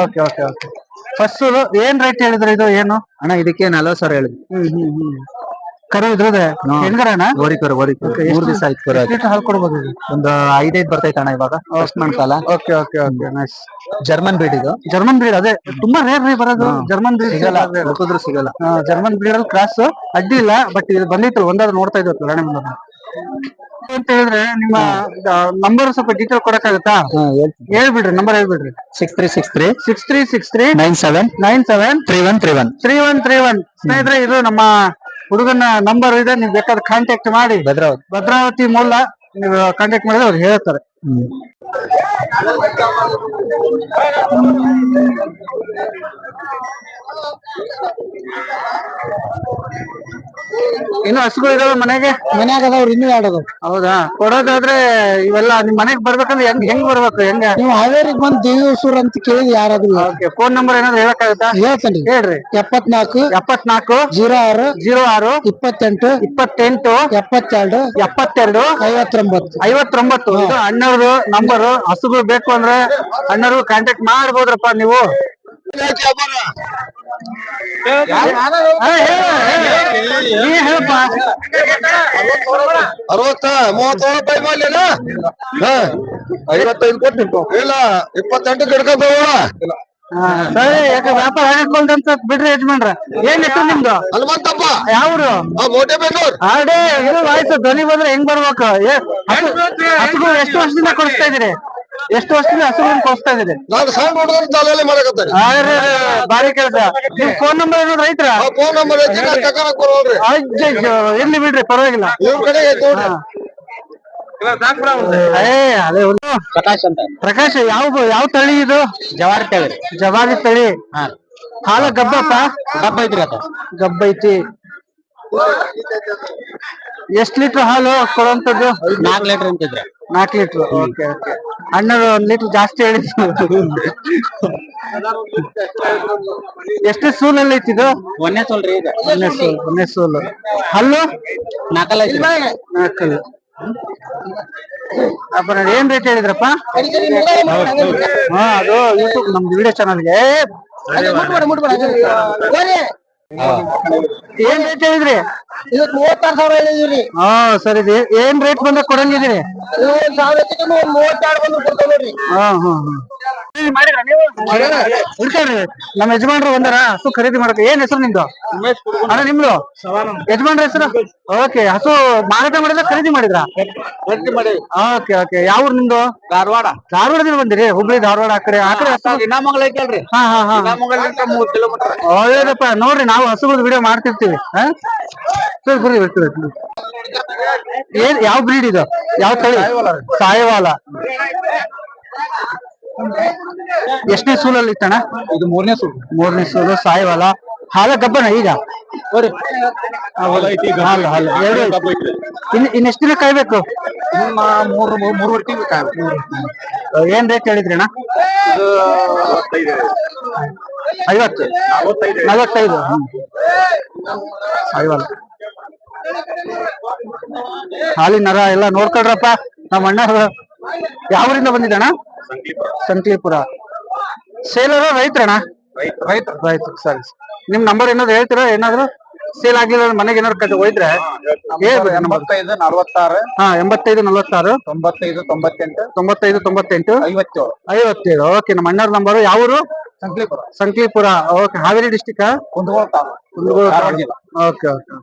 okay okay okay first ಏನ್ ರೇಟ್ ಹೇಳಿದ್ರೆ ಇದು ಏನು? ಅಣ್ಣ ಇದಕ್ಕೆ ನಲವತ್ತು ಸಾವಿರ ಹೇಳಿದ್ವಿ. ಹ್ಮ್ ಹ್ಮ್ ಹ್ಮ್. ಕರು ಇದ್ರದೆ ಹೆಣ್ಗರನ ಓರಿಕರ ಓರಿಕರ Okay, ಮೂರ್ ಎಷ್ಟು- ದಿವಸ ಆಯ್ತು ಕರ ಲೀಟರ್ ಹಾಲು ಕೊಡ್ಬೋದು ಇದು? ಒಂದು ಐದೈದು ಬರ್ತೈತೆ ಅಣ್ಣ ಇವಾಗ first ಮಣ್ಕಾಲ okay okay okay nice German breed ಇದು. ಜರ್ಮನ್ ಬ್ರೀಡ್ ಅದೇ ತುಂಬಾ ರೇರ್ ರೀ ಬರೋದು. ಜರ್ಮನ್ ಬ್ರೀಡ್ ಸಿಗಲ್ಲ ಹುಡುಕಿದ್ರು ಸಿಗಲ್ಲ. ಜರ್ಮನ್ ಬ್ರೀಡ್ ಅಲ್ಲಿ ಕ್ರಾಸ್ ಅಡ್ಡಿ ಇಲ್ಲ ಬಟ್ ಇದು ಬಂದಿತ್ತು ಒಂದಾದ್ರು ನೋಡ್ತಾ ಇದ್ವಿ ರಾಣಿ ಅಂತ ಹೇಳಿದ್ರೆ ನಿಮ್ಮ ನಂಬರ್ ಸ್ವಲ್ಪ ಡೀಟೇಲ್ ಕೊಡಕ್ಕಾಗತ್ತಾ? ಹೇಳ್ಬಿಡ್ರಿ number ಹೇಳ್ಬಿಡ್ರಿ. Six three six three six three six three nine seven nine seven three one three one three one three one ಸ್ನೇಹಿತರೆ ಇದು ನಮ್ಮ ಹುಡುಗನ ನಂಬರ್ ಇದೆ. ನೀವು ಬೇಕಾದ್ರೆ ಕಾಂಟ್ಯಾಕ್ಟ್ ಮಾಡಿ. ಭದ್ರಾವತಿ. ಭದ್ರಾವತಿ ಮೂಲ ನೀವು ಕಾಂಟ್ಯಾಕ್ಟ್ ಮಾಡಿದ್ರೆ ಅವ್ರು ಹೇಳ್ತಾರೆ. ಇನ್ನು ಹಸುಗಳು ಇದಾವ ಮನೆಗೆ? ಮನ್ಯಾಗ ಅದಾವ್ರಿ ಇನ್ನೂ ಆಡೋದು ಹೌದಾ? ಕೊಡೋದಾದ್ರೆ ಇವೆಲ್ಲ ನಿಮ್ ಮನೆಗ್ ಬರ್ಬೇಕಂದ್ರೆ ಹೆಂಗ್ ಹೆಂಗ್ ಬರ್ಬೇಕು ಹೆಂಗ? ನೀವು ಹಾವೇರಿಗೆ ಬಂದ್ ದೇವಸೂರ್ ಅಂತ ಕೇಳಿದ್ ಯಾರಾದ್ರೂ ಓಕೆ ಫೋನ್ ನಂಬರ್ ಏನಾದ್ರು ಹೇಳಕ್ಕಾಗತ್ತಾ? ಹೇಳ್ತೇನ್ರಿ. ಹೇಳ್ರಿ. ಎಪ್ಪತ್ನಾಲ್ಕು ಎಪ್ಪತ್ನಾಲ್ಕು ಜೀರೋ ಆರು ಜೀರೋ ಆರು ಇಪ್ಪತ್ತೆಂಟು ಇಪ್ಪತ್ತೆಂಟು ಎಪ್ಪತ್ತೆರಡು ಎಪ್ಪತ್ತೆರಡು ಐವತ್ತೊಂಬತ್ತು. ಐವತ್ತೊಂಬತ್ತು. ಇದು ಅಣ್ಣವ್ರದು ನಂಬರ್ ಹಸುಗಳು ಬೇಕು ಅಂದ್ರೆ ಅಣ್ಣರು ಕಾಂಟ್ಯಾಕ್ಟ್ ಮಾಡ್ಬೋದ್ರಪ್ಪ ನೀವು. ಅರವತ್ತ ರೂಪಾಯಿ ಐವತ್ತೈದು ಕೊಟ್ಟು ಇಲ್ಲ ಇಪ್ಪತ್ತೆಂಟು ಸರಿ ಯಾಕೆ ವ್ಯಾಪಾರ ಬಿಡ್ರಿ ಯಜಮಾನ್ರ ಏನ್ ಹೆಸರು ನಿಮ್ದು ಹನುಮಂತಪ್ಪ ಯಾವ್ರು ಮೋಟೆ ಬೆಂಗಳೂರು ಆಡೇ ಧ್ವನಿ ಬಂದ್ರೆ ಹೆಂಗ್ ಬರ್ಬೇಕು ಎಷ್ಟು ವರ್ಷದಿಂದ ಕೊಡಿಸ್ತಾ ಇದೀರಿ ಎಷ್ಟು ವರ್ಷದಿಂದ ಹಸುಗಳನ್ನ ಕೊಡಿಸ್ತಾ ಇದ್ದೀರಿ? ನಾನು ಸಣ್ಣ ಹುಡುಗರು ಭಾರಿ ಕೆಲಸ. ನಿಮ್ ಫೋನ್ ನಂಬರ್ ಏನು ರೈತರ ಫೋನ್ ನಂಬರ್ ಐತಿ ನಾ ತಗೊಳಕ್ ಬರೋಲ್ರಿ ಅಯ್ಯಯ್ಯೋ ಇರ್ಲಿ ಬಿಡ್ರಿ ಪರವಾಗಿಲ್ಲ. ಇವ್ರ ಕಡೆ ಐತಿ ನೋಡ್ರಿ. ಏ ಅದೇ ಒಂದು. ಪ್ರಕಾಶ್ ಅಂತ. ಪ್ರಕಾಶ್ ಯಾವ ಯಾವ ತಳಿ ಇದು? ಜವಾರಿ ತಳಿ ಜವಾರಿ ತಳಿ. ಹಾಲ ಗಬ್ಬಪ್ಪ? ಗಬ್ಬ ಐತ್ರಿ ಅದ. ಗಬ್ಬ ಐತಿ. ಎಷ್ಟ್ ಲೀಟರ್ ಹಾಲು ಕೊಡುವಂತದ್ದು ನಾಲ್ಕು ಲೀಟರ್ ಅಂತಿದ್ರೆ. ನಾಲ್ಕು ಲೀಟರ್. Okay okay. ಅಣ್ಣರು ಒಂದ್ ಲೀಟರ್ ಜಾಸ್ತಿ ಹೇಳಿದ್ರು. ಎಷ್ಟು ಸೂಲಲ್ಲಿ ಐತಿ ಇದು ಒಂದೇ ರೀ ಈಗ ಒಂದೇ ಸೂಲ್ ಒಂದೇ ಸೂಲು. ಹಲ್ಲು? ನಾಲ್ಕಲ್ಲ ನಾಲ್ಕಲ್ಲ. ಅಪ್ಪ ಏನ್ ರೇಟ್ ಹೇಳಿದ್ರಪ್ಪ? ಹಾ ಅದು ಯೂಟ್ಯೂಬ್ ನಮ್ದು ವಿಡಿಯೋ ಚಾನಲ್ಗೆ ಏನ್ ರೇಟ್ ಹೇಳಿದ್ರಿ? ಇದು ಮೂವತ್ತಾರು ಸಾವಿರ ಹೇಳಿದ್ರಿ ಹಾ ಸರಿ ಇದು ಏನ್ ರೇಟ್ ಬಂದ ಕೊಡಂಗಿದ್ದೀರಿ? ಒಂದ್ ಸಾವಿರ ಹೆಚ್ಚಿಗೆ ಒಂದ್ ಮೂವತ್ತೆರಡು ಬಂದು ಕೊಡ್ತೇವೆ ನೋಡ್ರಿ. ಹಾ ಹಾ ಹಾ. ಇರ್ತಾರ್ರಿ ನಮ್ಮ ಯಜಮಾನ್ರು ಬಂದಾರ ಹಸು ಖರೀದಿ ಮಾಡಕ್ ಏನ್ ಹೆಸರು ನಿಮ್ದು? ಅಣ್ಣ ನಿಮ್ದು? ಯಜಮಾನ್ರ ಹೆಸರು? ಓಕೆ ಹಸು ಮಾರಾಟ ಮಾಡಿದ್ರ ಖರೀದಿ ಮಾಡಿದ್ರ? Okay okay. ಯಾವ ಊರು ನಿಮ್ದು? ಧಾರವಾಡ. ಧಾರವಾಡದಿಂದ ಬಂದಿರಿ ಹುಬ್ಳಿ ಧಾರವಾಡ ಆ ಕಡೆ ಆ ಕಡೆ ಹಸು ಇನ್ನಮಂಗಲ ಐತಲ್ರಿ. ಹಾ ಹಾ ಹಾ. ಮೂವತ್ತು ಕಿಲೋಮೀಟರ್ ಒಳ್ಳೇದಪ್ಪ. ನೋಡ್ರಿ ನಾವು ಹಸುಗಳ ವಿಡಿಯೋ ಮಾಡ್ತಿರ್ತೀವಿ ಸರಿ ಬರ್ರಿ ಬರ್ತೀವಿ. ಏನ್ ಯಾವ ಬ್ರೀಡ್ ಇದು? ಯಾವ ತಳಿ? ಸಾಯವಾಲ. ಎಷ್ಟನೇ ಸೂಲಲ್ಲಿ ಇತ್ತಣ್ಣ? ಇದು ಮೂರನೇ ಸೂಲ್. ಮೂರನೇ ಸೂಲು ಸಾಯವಾಲ. ಹಾಲ ಗಬ್ಬಣ ಈಗ? ಬರ್ರಿ ಹಾಲು ಹಾಲು ಎರಡು ಐತಿ. ಇನ್ ಇನ್ನೆಷ್ಟು ದಿನ ಕಾಯ್ಬೇಕು? ಮೂರು ಮೂರುವರೆ ತಿಂಗಳು ಕಾಯ್ಬೇಕು. ಏನ್ ರೇಟ್ ಹೇಳಿದ್ರಿ ಅಣ್ಣ? ಐವತ್ತು. ನಲವತ್ತೈದು. ಐವತ್ತು. ಹಾಲಿ ನರ ಎಲ್ಲ ನೋಡ್ಕೊಳ್ರಪ್ಪ. ನಮ್ಮ ಅಣ್ಣ ಯಾವರಿಂದ ಬಂದಿದ್ದಣ್ಣ? ಸಂಕ್ಲಿಪುರ. ಸೇಲರ ರೈತರಣ್ಣ? ರೈತ ರೈತ ಸರಿ ನಿಮ್ ನಂಬರ್ ಏನಾದ್ರು ಹೇಳ್ತೀರಾ? ಏನಾದ್ರು? ಸೇಲ್ ಆಗಿಲ್ಲ ಮನೆಗೆ ಏನಾದ್ರು ಕಟ್ಟಿ ನಂಬರ್ ಎಂಬತ್ತೈದು ನಲವತ್ತಾರು. ಹಾ ಎಂಬತ್ತೈದು ನಲವತ್ತಾರು. ತೊಂಬತ್ತೈದು ತೊಂಬತ್ತೆಂಟು. ತೊಂಬತ್ತೈದು ತೊಂಬತ್ತೆಂಟು. ಐವತ್ತೇಳು. ಐವತ್ತೇಳು. ಓಕೆ ನಮ್ಮ ಅಣ್ಣವ್ರ number ಯಾವೂರು Sanklipura. Sanklipura. Okay Haveri district Kundgol taluk. Dharwad okay okay